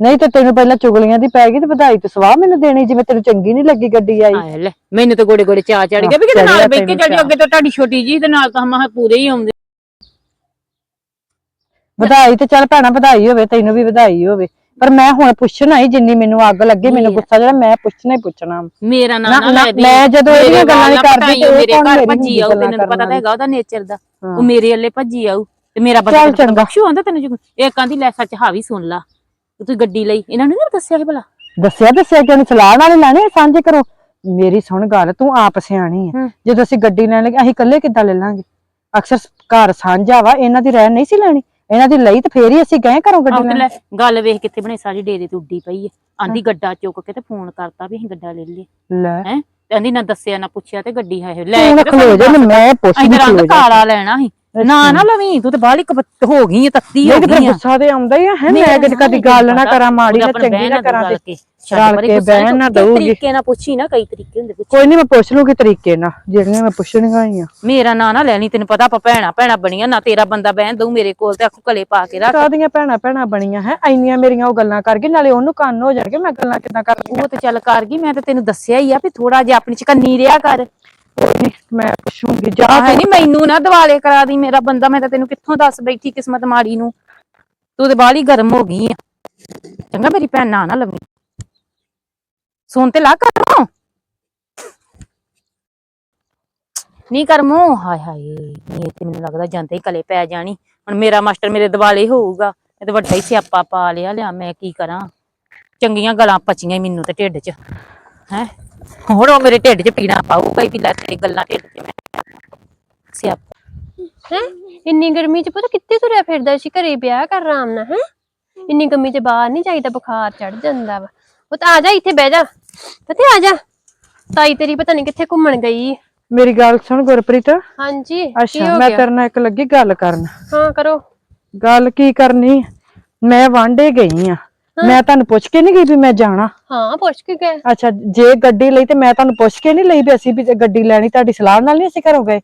ਨਹੀਂ ਤੇ ਤੈਨੂੰ ਪਹਿਲਾਂ ਚੁਗਲੀਆਂ ਦੀ ਪੈ ਗਈ ਤੇ ਵਧਾਈ ਤੇ ਸਵਾਹ ਮੈਨੂੰ ਦੇਣੀ ਜਿਵੇਂ ਤੈਨੂੰ ਚੰਗੀ ਨਹੀਂ ਲੱਗੀ ਗੱਡੀ ਆਈ। ਆਏ ਲੈ ਮੈਨੂੰ ਤਾਂ ਗੋੜੇ ਗੋੜੇ ਚਾ ਚੜ ਗਿਆ ਵੀ ਕਿਤੇ ਨਾਲ ਬੈ ਕੇ ਚਾਅ। ਅੱਗੇ ਤਾਂ ਤੁਹਾਡੀ ਛੋਟੀ ਜੀ ਤੇ ਨਾਲ ਤਾਂ ਮਹਾ ਪੂਰੇ ਹੀ ਆਉਂਦੇ। ਵਧਾਈ ਤੇ ਚੱਲ ਭੈਣਾ ਵਧਾਈ ਹੋਵੇ ਤੈਨੂੰ ਵੀ ਵਧਾਈ ਹੋਵੇ। ਪਰ ਮੈਂ ਹੁਣ ਪੁੱਛਣਾ ਹੀ ਜਿੰਨੀ ਮੈਨੂੰ ਅੱਗ ਲੱਗੇ ਮੈਨੂੰ ਨਹੀਂ। ਗੁੱਸਾ ਜਿਹੜਾ ਮੈਂ ਪੁੱਛਣਾ ਹੀ ਪੁੱਛਣਾ। ਮੇਰਾ ਨਾਂ ਨਾ- ਲੈ ਦੀ। ਮੈਂ ਜਦੋਂ ਇਹਦੀਆਂ ਗੱਲਾਂ ਨੀ ਵਾਲ ਕਰਦੀ ਤੇ ਮੇਰੇ ਘਰ ਭੱਜੀ ਆਉ ਤੈਨੂੰ ਪਤਾ ਤਾਂ ਹੈਗਾ ਉਹਦਾ ਨੇਚਰ ਦਾ। ਉਹ ਮੇਰੇ ਵੱਲੇ ਭੱਜੀ ਆਉ ਤੇ ਮੇਰਾ ਚੱਲ ਬੱਚਾ ਚੰਗਾ। ਬਖਸ਼ੂ ਆਂਦਾ ਤੈਨੂੰ ਇਹ ਕਹਿੰਦੀ ਲੈ ਸੱਚ ਹਾਵੀ ਸੁਣ ਲਾ। ਤੇ ਗੱਡੀ ਲਈ ਇਹਨਾਂ ਨੂੰ ਨੀ ਦੱਸਿਆ ਸੀ ਭਲਾ? ਦੱਸਿਆ ਦੱਸਿਆ ਕਿ ਉਹਨੇ ਸਲਾਹ ਨਾਲ ਲੈਣੀ ਸਾਂਝੇ ਕਰੋ। ਮੇਰੀ ਸੁਣ ਗੱਲ ਤੂੰ ਆਪ ਸਿਆਣੀ ਹੈ। ਜਦੋਂ ਅਸੀਂ ਗੱਡੀ ਲੈਣ ਲੱਗੇ ਅਸੀਂ ਇਕੱਲੇ ਕਿੱਦਾਂ ਲੈ ਲਾਂਗੇ? ਅਕਸਰ ਘਰ ਸਾਂਝਾ ਵਾ ਇਹਨਾਂ ਦੀ ਰਹਿ ਨਹੀਂ ਸੀ ਲੈਣੀ। ਇਹਨਾਂ ਦੀ ਲਈ ਤੇ ਫੇਰ ਹੀ ਅਸੀਂ ਗਏ ਘਰੋਂ ਆਹ ਗੱਡੀ ਲੈਣ ਲੈ ਗੱਲ ਵੇਖ ਕਿੱਥੇ ਬਣੇ ਸਾਰੀ ਡੇਰੇ ਤੇ ਉੱਡੀ ਪਈ ਹੈ ਆਂਦੀ ਗੱਡਾ ਚੁੱਕ ਕੇ ਤੇ ਫੋਨ ਕਰਤਾ ਵੀ ਅਸੀਂ ਗੱਡਾ ਲੈ ਲਈਏ। ਲੈ। ਹੈ? ਤੇ ਆਂਦੀ ਨਾ ਦੱਸਿਆ ਨਾ ਪੁੱਛਿਆ ਤੇ ਗੱਡੀ ਹੈ ਲੈ ਨਾ ਕੇ ਤੇ ਖਲੋ ਜਾ ਸਾਨੂੰ ਮੈਂ ਪੁੱਛ ਅਸੀਂ ਰੰਗ ਖਲੋ ਜਾ। ਕਾਲਾ ਲੈਣਾ ਸੀ। ਨਾ ਨਾ ਲਵੀਂ ਤੂੰ ਤੇ ਬਾਹਲੀ ਕਬੱਤ ਹੋ ਗਈ ਤੱਤੀ ਹੋ ਨਹੀਂ ਤੇ ਫਿਰ ਗਈ ਆ। ਗੁੱਸਾ ਤੇ ਆਉਂਦਾ ਹੀ ਆ ਹੈ? ਮੈਂ ਕਦੇ ਗੱਲ ਨਾ ਕਰਾਂ ਮਾੜੀ ਨਾ ਚੰਗੀ ਨਾ ਕਰਾਂ ਤੇ। ਛੱਡ ਪਰੇ ਬਹਿਣ ਨਾ ਦਊਗੀ। ਤਰੀਕੇ ਨਾਲ ਪੁੱਛੀ ਨਾ ਕਈ ਤਰੀਕੇ ਹੁੰਦੇ ਪੁੱਛ। ਕੋਈ ਨਹੀਂ ਮੈਂ ਪੁੱਛ ਲੂਗੀ ਤਰੀਕੇ ਨਾਲ ਜਿਹੜੀਆਂ ਮੈਂ ਪੁੱਛਣੀਆਂ ਹੀ ਆ ਮੇਰਾ ਨਾਂ ਨਾ ਲੈਣੀ ਤੈਨੂੰ ਪਤਾ ਆਪਾਂ ਭੈਣਾ ਭੈਣਾ ਬਣੀਆਂ ਨਾ ਤੇਰਾ ਬੰਦਾ ਬਹਿਣ ਦਊ ਮੇਰੇ ਕੋਲ ਤੇ ਆਖੂ ਕਲੇ ਪਾ ਕੇ ਰੱਖ। ਕਾਦੀਆਂ ਭੈਣਾਂ ਭੈਣਾਂ ਬਣੀਆਂ ਹੈ? ਇੰਨੀਆਂ ਮੇਰੀਆਂ ਉਹ ਗੱਲਾਂ ਕਰ ਗਈ ਨਾਲੇ ਉਹਨੂੰ ਕੰਨ ਹੋ ਜਾਣਗੇ ਮੈਂ ਗੱਲਾਂ ਕਿੱਦਾਂ ਕਰਦੀ ਉਹ ਤੇ ਚੱਲ ਕਰ ਗਈ ਮੈਂ ਤੇ ਤੈਨੂੰ ਦੱਸਿਆ ਹੀ ਆ ਵੀ ਥੋੜਾ ਜਿਹਾ ਆਪਣੀ ਚਕੰਨੀ ਰਿਆ ਕਰ। ਕੋਈ ਨੀ, ਮੈਂ ਪੁੱਛੂੰਗੀ ਜਾ ਆਹ ਨਹੀਂ ਮੈਨੂੰ ਨਾ ਦਿਵਾਲੇ ਕਰਾ ਦੀ ਮੇਰਾ ਬੰਦਾ ਮੈਂ ਤਾਂ ਤੈਨੂੰ ਕਿੱਥੋਂ ਦੱਸ ਬੈਠੀ ਕਿਸਮਤ ਮਾੜੀ ਨੂੰ। ਤੂੰ ਤੇ ਬਾਹਲੀ ਗਰਮ ਹੋ ਗਈ ਆ। ਚੰਗਾ ਮੇਰੀ ਭੈਣ ਨਾ ਨਾ ਲਵੀ ਸੁਣ ਤੇ ਲਾ ਕਰਮੋ ਨਹੀਂ ਕਰਮੋ ਹਾਏ ਹਾਏ, ਇਹ ਤੇ ਮੈਨੂੰ ਲੱਗਦਾ ਜਾਂਦੇ ਹੀ ਕਲੇ ਪੈ ਜਾਣੀ। ਹੁਣ ਮੇਰਾ ਮਾਸਟਰ ਮੇਰੇ ਦਿਵਾਲੇ ਹੋਊਗਾ। ਇਹ ਤੇ ਵੱਡਾ ਹੀ ਸਿਆਪਾ ਪਾ ਲਿਆ ਲਿਆ ਮੈਂ ਕੀ ਕਰਾਂ। ਚੰਗੀਆਂ ਗਲਾਂ ਪਚੀਆਂ ਮੈਨੂੰ ਤੇ ਢਿੱਡ 'ਚ। ਹੈ? ਹੁਣ ਉਹ ਮੇਰੇ ਢਿੱਡ 'ਚ ਪੀਣਾ ਪਾਊਗਾ ਹੀ ਵੀ ਲੈ ਤੇਰੀ ਗੱਲਾਂ ਢਿੱਡ 'ਚ ਮੈਂ। ਸਿਆਪਾ। ਹੈ? ਇੰਨੀ ਗਰਮੀ ਚ ਪਤਾ ਕਿੱਥੇ ਤੁਰਿਆ ਫਿਰਦਾ ਸੀ? ਘਰੇ ਵਿਆਹ ਕਰ ਆਰਾਮ ਨਾਲ, ਹੈ? ਇੰਨੀ ਗਰਮੀ ਚ ਬਾਹਰ ਨਹੀਂ ਜਾਈਦਾ, ਬੁਖਾਰ ਚੜ ਜਾਂਦਾ ਵਾ। ਉਹ ਤਾਂ ਆ ਜਾ ਇੱਥੇ ਬਹਿ ਜਾ। ਪਤਾ ਆ ਜਾ। ਤਾਈ ਤੇਰੀ ਪਤਾ ਨਹੀਂ ਕਿੱਥੇ ਘੁੰਮਣ ਗਈ। ਮੇਰੀ ਗੱਲ ਸੁਣ ਗੁਰਪ੍ਰੀਤ। ਹਾਂਜੀ ਅੱਛਾ ਮੈਂ ਤੇਰੇ ਨਾਲ ਇੱਕ ਲੱਗੀ ਗੱਲ ਕਰਨ। ਹਾਂ ਕਰੋ। ਗੱਲ ਕੀ ਕਰਨੀ? ਮੈਂ ਵਾਂਡੇ ਗਈ ਆ। ਮੈਂ ਤੁਹਾਨੂੰ ਪੁੱਛ ਕੇ ਨਹੀਂ ਗਈ ਵੀ ਮੈਂ ਜਾਣਾ? ਹਾਂ ਪੁੱਛ ਕੇ ਗਏ। ਅੱਛਾ ਜੇ ਗੱਡੀ ਲਈ ਤੇ ਮੈਂ ਤੁਹਾਨੂੰ ਪੁੱਛ ਕੇ ਨਹੀਂ ਲਈ ਵੀ ਅਸੀਂ ਵੀ ਗੱਡੀ ਲੈਣੀ ਤੁਹਾਡੀ ਸਲਾਹ ਨਾਲ ਨਹੀਂ ਅਸੀਂ ਘਰੋਂ ਗਏ?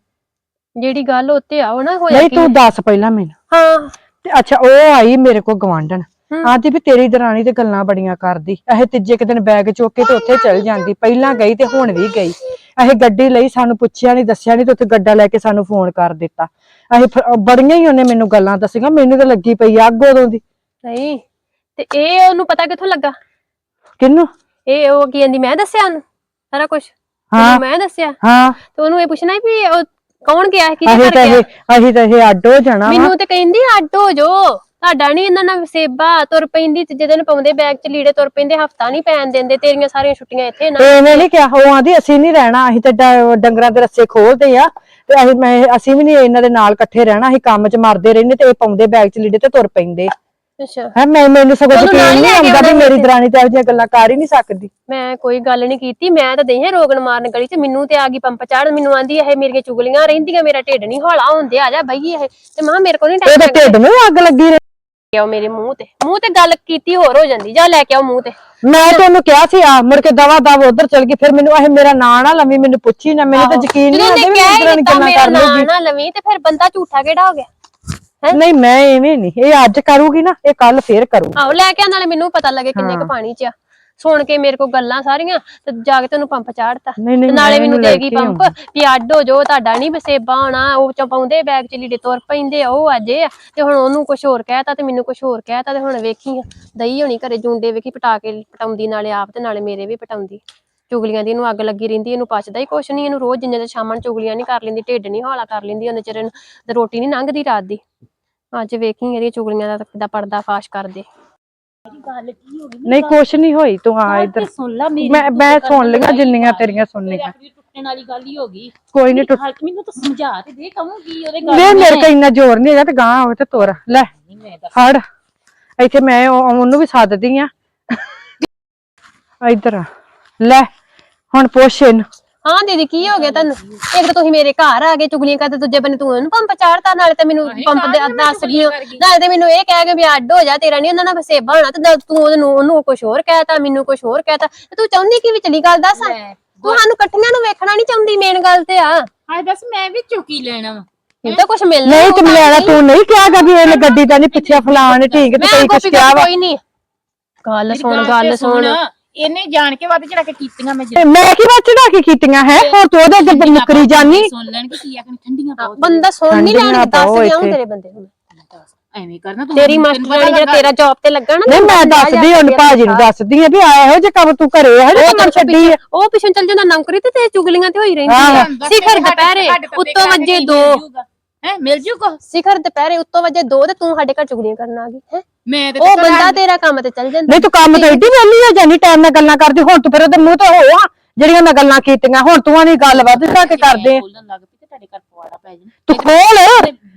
ਜਿਹੜੀ ਗੱਲ ਉੱਤੇ ਆਓ ਨਾ ਹੋਇਆ ਨਹੀਂ ਤੂੰ ਦੱਸ ਪਹਿਲਾਂ ਮੈਨੂੰ। ਹਾਂ। ਤੇ ਅੱਛਾ ਉਹ ਆਈ ਮੇਰੇ ਕੋਲ ਗਵਾਂਢਣ। ਆਂਦੀ ਵੀ ਤੇਰੀ ਦਰਾਣੀ ਤੇ ਗੱਲਾਂ ਬੜੀਆਂ ਕਰਦੀ। ਇਹ ਤੀਜੇ ਕੁ ਦਿਨ ਬੈਗ ਚੁੱਕ ਕੇ ਤੇ ਉੱਥੇ ਚਲ ਜਾਂਦੀ। ਪਹਿਲਾਂ ਗਈ ਤੇ ਹੁਣ ਵੀ ਗਈ। ਇਹ ਗੱਡੀ ਲਈ ਸਾਨੂੰ ਪੁੱਛਿਆ ਨਹੀਂ ਦੱਸਿਆ ਨਹੀਂ ਤੇ ਉੱਥੇ ਗੱਡਾ ਲੈ ਕੇ ਸਾਨੂੰ ਫੋਨ ਕਰ ਦਿੱਤਾ। ਅਸੀਂ ਫਿਰ- ਬੜੀਆਂ ਹੀ ਉਹਨੇ ਮੈਨੂੰ ਗੱਲਾਂ ਦੱਸੀਆਂ। ਮੈਨੂੰ ਤਾਂ ਲੱਗੀ ਪਈ ਅੱਗ ਉਦੋਂ ਦੀ। ਨਹੀਂ ਤੇ ਇਹ ਉਹਨੂੰ ਪਤਾ ਕਿੱਥੋਂ ਲੱਗਾ? ਕਿੰਨੂੰ ਇਹ ਉਹ ਕੀ ਕਹਿੰਦੀ ਮੈਂ ਦੱਸਿਆ ਉਹਨੂੰ ਸਾਰਾ ਕੁਝ ਹਾਂ। ਮੈਂ ਦੱਸਿਆ? ਹਾਂ। ਤੇ ਉਹਨੂੰ ਇਹ ਪੁੱਛਣਾ ਵੀ ਉਹ ਕੌਣ ਗਿਆ ਕਿਹਦੇ ਅਸੀਂ ਘਰ ਤਾਂ ਇਹ ਅਸੀਂ ਤਾਂ ਇਹ ਅੱਡ ਹੋ ਜਾਣਾ ਮੈਨੂੰ ਤੇ ਕਹਿੰਦੀ ਅੱਡ ਹੋ ਜੋ ਤੁਹਾਡਾ ਨਹੀਂ ਇਹਨਾਂ ਨਾਲ ਸੇਬਾ ਤੁਰ ਪੈਂਦੀ ਤੇ ਜਿਹਦੇ ਨੂੰ ਪਾਉਂਦੇ ਬੈਗ ਚ ਲੀੜੇ ਤੁਰ ਪੈਂਦੇ ਹਫਤਾ ਨਹੀਂ ਪੈਣ ਦਿੰਦੇ ਤੇਰੀਆਂ ਸਾਰੀਆਂ ਛੁੱਟੀਆਂ ਇੱਥੇ ਨਾ। ਇਹਨੇ ਨਹੀਂ ਕਿਹਾ ਉਹ ਆਂਦੀ ਅਸੀਂ ਨਹੀਂ ਰਹਿਣਾ ਅਸੀਂ ਤਾਂ ਡ- ਡੰਗਰਾਂ ਦੇ ਰੱਸੇ ਖੋਲਦੇ ਆ ਤੇ ਅਸੀਂ ਮੈਂ ਅਸੀਂ ਵੀ ਨਹੀਂ ਇਹਨਾਂ ਦੇ ਨਾਲ ਇਕੱਠੇ ਰਹਿਣਾ ਅਸੀਂ ਕੰਮ 'ਚ ਮਰਦੇ ਰਹਿੰਦੇ ਤੇ ਇਹ ਪਾਉਂਦੇ ਬੈਗ 'ਚ ਲੀੜੇ ਤੇ ਤੁਰ ਪੈਂਦੇ। ਅੱਛਾ। ਹੈ ਮੈਂ ਮੈਨੂੰ ਸਗੋਂ ਉਹਨੂੰ ਨਾਲ ਯਕੀਨ ਹੀ ਨਹੀਂ ਲੈ ਕੇ ਆਉਂਦਾ ਵੀ ਆਉਣਾ ਮੇਰੀ। ਦਰਾਣੀ ਤਾਂ ਇਹੋ ਜਿਹੀਆਂ ਗੱਲਾਂ ਕਰ ਹੀ ਨਹੀਂ ਸਕਦੀ। ਮੈਂ ਕੋਈ ਗੱਲ ਨਹੀਂ ਕੀਤੀ ਮੈਂ ਤਾਂ ਦੇਹੇ ਰੋਗਣ ਮਾਰਨ ਗਲੀ ਚ ਮੈਨੂੰ ਤੇ ਆ ਗਈ ਪੰਪ ਚੜ ਮੈਨੂੰ ਆਂਦੀ ਇਹ ਮੇਰੀਆਂ ਚੁਗਲੀਆਂ ਰਹਿੰਦੀਆਂ ਮੇਰਾ ਢਿੱਡ ਨਹੀਂ ਹੌਲਾ ਹੁੰਦੇ ਆ ਜਾ ਬਈ ਇਹ ਤੇ ਮਾਂ ਮੇਰੇ ਕੋਲ ਨਹੀਂ ਟਾਈਮ ਢਿੱਡ ਨੂੰ ਅੱਗ ਲੱਗੀ ਆਓ ਮੇਰੇ ਮੂੰਹ ਤੇ। ਮੂੰਹ ਤੇ ਗੱਲ ਕੀਤੀ ਹੋਰ ਹੋ ਜਾਂਦੀ ਜਾ ਲੈ ਕੇ ਆਓ ਮੂੰਹ ਤੇ। ਮੈਂ ਤੈਨੂੰ ਕਿਹਾ ਸੀ ਆ ਮੁੜ ਕੇ ਦਵਾ ਦਵ ਉਧਰ ਚਲ ਗਈ ਫਿਰ ਮੈਨੂੰ ਇਹ ਮੇਰਾ ਨਾਂ ਨਾ ਲਵੀ ਮੈਨੂੰ ਪੁੱਛੀ ਨਾ ਮੈਨੂੰ ਤਾਂ ਯਕੀਨ ਨਹੀਂ ਆਉਂਦਾ ਵੀ ਕਹਿ ਮੇਰੀ ਹੀ ਦਰਾਣੀ ਦਿੱਤਾ ਗੱਲਾਂ ਮੇਰਾ ਕਰ ਨਾਂ ਲੂਗੀ ਨਾ ਲਵੀਂ ਤੇ ਫਿਰ ਬੰਦਾ ਝੂਠਾ ਕਿਹੜਾ ਹੋ ਗਿਆ? ਨਹੀਂ ਮੈਂ ਐਵੇਂ ਨਹੀਂ ਇਹ ਅੱਜ ਕਰੂਗੀ ਨਾ ਇਹ ਕੱਲ ਫੇਰ ਕਰੂ ਆਹੋ ਲੈ ਕੇ ਆ ਨਾਲੇ ਮੈਨੂੰ ਪਤਾ ਲੱਗੇ ਕਿੰਨੇ ਕੁ ਪਾਣੀ ਚ ਆ। ਸੁਣ ਕੇ ਮੇਰੇ ਕੋਲ ਗੱਲਾਂ ਸਾਰੀਆਂ ਤੇ ਜਾ ਕੇ ਤੈਨੂੰ ਪੰਪ ਚਾੜਤਾ। ਨਹੀਂ ਨਹੀਂ ਤੇ ਨਾਲੇ ਮੈਨੂੰ ਲੈ ਦੇਗੀ ਕੇ ਪੰਪ ਵੀ ਅੱਡ ਹੋ ਜੋ ਤੁਹਾਡਾ ਨਹੀਂ ਬਸੇਬਾ ਹੋਣਾ ਉਹ ਚ ਪਾਉਂਦੇ ਬੈਗ ਚ ਲੀੜੇ ਤੁਰ ਪੈਂਦੇ ਆ, ਉਹ ਅਜੇ ਆ। ਤੇ ਹੁਣ ਉਹਨੂੰ ਕੁਝ ਹੋਰ ਕਹਿਤਾ ਤੇ ਮੈਨੂੰ ਕੁਝ ਹੋਰ ਕਹਿਤਾ ਤੇ ਹੁਣ ਵੇਖੀ ਆ, ਦਈ ਹੋਣੀ ਘਰੇ ਜੁੰਡੇ ਵੇਖੀ ਪਟਾ ਕੇ ਪਟਾਉਂਦੀ ਨਾਲੇ ਆਪ ਤੇ ਨਾਲੇ ਮੇਰੇ ਵੀ ਪਟਾਉਂਦੀ। ਚੁਗਲੀਆਂ ਦੀ ਇਹਨੂੰ ਅੱਗ ਲੱਗੀ ਰਹਿੰਦੀ ਇਹਨੂੰ ਪਚਦਾ ਹੀ ਕੁਛ ਨਹੀਂ ਇਹਨੂੰ ਰੋਜ਼ ਜਿੰਨੇ ਦੇ ਸ਼ਾਮਾਂ ਨੂੰ ਚੁਗਲੀਆਂ ਨਹੀਂ ਕਰ ਲੈਂਦੀ ਢਿੱਡ ਨਹੀਂ ਹੌਲਾ ਕਰ ਲੈਂਦੀ ਉਹਨੇ ਚਿਰ ਇਹਨੂੰ ਤੇ ਰੋਟੀ ਨਹੀਂ ਲੰਘਦੀ ਰਾਤ ਦੀ। ਅੱਜ ਵੇਖੀ ਇਹਦੀ ਚੁਗਲੀਆਂ ਦਾ ਕਿੱਦਾਂ ਪਰਦਾ ਫਾਸ਼ ਕਰਦੇ ਗੱਲ ਕੀ ਹੋ ਗਈ? ਨਹੀਂ ਕੁਛ ਨਹੀਂ ਹੋਈ ਤੂੰ ਆ ਇੱਧਰ। ਸੁਣ ਲਾ ਮੇਰੀ ਮੈਂ ਮੈਂ ਸੁਣ ਲਈਆਂ ਜਿੰਨੀਆਂ ਤੇਰੀਆਂ ਸੁਣਨੀਆਂ ਟੁੱਟਣ ਵਾਲੀ ਗੱਲ ਹੀ ਹੋ ਗਈ। ਕੋਈ ਨਹੀਂ ਟੁੱਟ ਹਾਲ ਮੈਨੂੰ ਤਾਂ ਸਮਝਾ ਤੇ ਦੇ ਕਹੂੰਗੀ ਉਹਦੇ ਵੇ ਮੇਰੇ ਕੋਲ ਇੰਨਾ ਜ਼ੋਰ ਨਹੀਂ ਹੈਗਾ ਤੇ ਗਾਂ ਹੋਵੇ ਤੇ ਤੁਰ। ਲੈ ਫੜ। ਇੱਥੇ ਮੈਂ ਉਹ- ਉਹਨੂੰ ਵੀ ਸੱਦਦੀ ਆ। ਇੱਧਰ। ਲੈ ਹੁਣ ਪੁੱਛ ਇਹਨੂੰ। ਹਾਂ ਦੀਦੀ ਕੀ ਹੋ ਗਿਆ ਤੁਹਾਨੂੰ? ਇੱਕ ਤਾਂ ਤੁਸੀਂ ਮੇਰੇ ਘਰ ਆ ਗਏ ਚੁਗਲੀਆਂ ਕਰਦੇ ਦੂਜੇ ਬੰਨੇ ਤੂੰ ਉਹਨੂੰ ਪੰਪ ਚਾੜਤਾ ਨਾਲੇ ਤੇ ਮੈਨੂੰ ਪੰਪ ਦੇ ਦੱਸ ਗਈ ਓ। ਨਾਲੇ ਤੇ ਮੈਨੂੰ ਇਹ ਕਹਿ ਕੇ ਵੀ ਅੱਡ ਹੋ ਜਾ ਤੇਰਾ ਨਹੀਂ ਉਹਨਾਂ ਨਾਲ ਸੇਬਾ ਹੋਣਾ ਤੇ ਤੂੰ ਉਹਨੂੰ ਉਹਨੂੰ ਕੁਝ ਹੋਰ ਕਹਿਤਾ ਮੈਨੂੰ ਕੁਝ ਹੋਰ ਕਹਿਤਾ। ਤੇ ਤੂੰ ਚਾਹੁੰਦੀ ਕੀ ਵਿਚਲੀ ਗੱਲ ਦੱਸ? ਤੂੰ ਸਾਨੂੰ ਇਕੱਠੀਆਂ ਨੂੰ ਵੇਖਣਾ ਨਹੀਂ ਚਾਹੁੰਦੀ ਮੇਨ ਗੱਲ ਤੇ ਆ। ਹਾਏ ਦੱਸ ਮੈਂ ਵੀ ਚੁੱਕੀ ਲੈਣਾ ਵਾ। ਇਹ ਤਾਂ ਕੁਝ ਮਿਲਣਾ ਨਹੀਂ ਤੂੰ ਲੈਣਾ ਤੂੰ ਨਹੀਂ ਕਿਹਾਗਾ ਵੀ ਇਹ ਗੱਡੀ ਤਾਂ ਨਹੀਂ ਪਿੱਛੇ ਫਲਾਣ ਠੀਕ ਤੇ ਕੋਈ ਗੋਪੀ ਕਿਹਾ ਵਾ। ਕੋਈ ਨਹੀਂ ਗੱਲ ਸੁਣ ਗੱਲ ਸੁਣ। ਇਹਨੇ ਜਾਣ ਕੇ ਵੱਧ ਚੜਾ ਕੇ ਕੀਤੀਆਂ ਮੈਂ ਤੇ ਮੈਂ ਕੀ ਬਾਤ ਚੜਾ ਕੇ ਕੀਤੀਆਂ ਹੈ? ਹੋਰ ਤੂੰ ਉਹਦੇ ਅੱਗੇ ਮੁੱਕਰੀ ਜਾਨੀ। ਸੁਣ ਲੈਣ ਕਿ ਕੀ ਆਖਣ ਠੰਡੀਆਂ ਬਹੁਤ ਬੰਦਾ ਸੁਣ ਨਹੀਂ ਠੰਡੀਆਂ ਲੈਣ ਦੱਸ ਪਾਓ ਗਿਆ ਇੱਥੇ। ਤੇਰੇ ਬੰਦੇ ਨੂੰ। ਐਵੇਂ ਕਰਨਾ ਤੂੰ ਤੇਰੀ ਮਾਸਟਰ ਜਿਹੜਾ ਤੇਰਾ ਜੌਬ ਤੇ ਲੱਗਾ ਨਾ ਨਹੀਂ ਮੈਂ ਦੱਸਦੀ ਹੁਣ ਭਾਜੀ ਨੂੰ ਦੱਸਦੀ ਆ ਵੀ ਆ ਇਹੋ ਜੇ ਕੰਮ ਤੂੰ ਘਰੇ ਇਹੋ ਜੇ ਕੰਮ ਛੱਡੀ ਆ। ਉਹ ਪਿੱਛੋਂ ਚੱਲ ਜਾਂਦਾ ਨੌਕਰੀ ਤੇ ਤੇ ਚੁਗਲੀਆਂ ਤੇ ਹੋਈ ਰਹਿੰਦੀ ਆਹੋ। ਆ ਸਿਖਰ ਦੁਪਹਿਰੇ ਉੱਤੋਂ ਵਜੇ 2 ਹੈ ਮਿਲ ਜੂਗਾ? ਸਿਖਰ ਦੁਪਹਿਰੇ ਉੱਤੋਂ ਵਜੇ 2 ਤੇ ਤੂੰ ਸਾਡੇ ਘਰ ਚੁਗਲੀਆਂ ਕਰਨ ਆ ਗਈ ਹੈ? ਮੈਂ ਤੇ ਉਹ ਬੰਦਾ ਤੇਰਾ ਕੰਮ ਤੇ ਚੱਲ ਜਾਂਦਾ ਨਹੀਂ ਤੂੰ ਕੰਮ ਤਾਂ ਏਡੀ ਵੈਲੀ ਆ ਜਾਨੀ ਟਾਈਮ ਨਾਲ ਗੱਲਾਂ ਕਰਦੀ ਹੁਣ ਤੂੰ ਫਿਰ ਉਹਦੇ ਮੂੰਹ ਤੇ ਹੋਆ ਜਿਹੜੀਆਂ ਮੈਂ ਗੱਲਾਂ ਕੀਤੀਆਂ ਹੁਣ ਤੂੰ ਆਣੀ ਗੱਲ ਵੱਧ ਜਾ ਕੇ ਕਰਦੇ ਆ। ਬੋਲਣ ਲੱਗ ਪਈ ਤੇ ਤੁਹਾਡੇ ਘਰ ਪਵਾੜਾ ਪੈ ਜਾਣਾ। ਤੂੰ ਖੋਲ।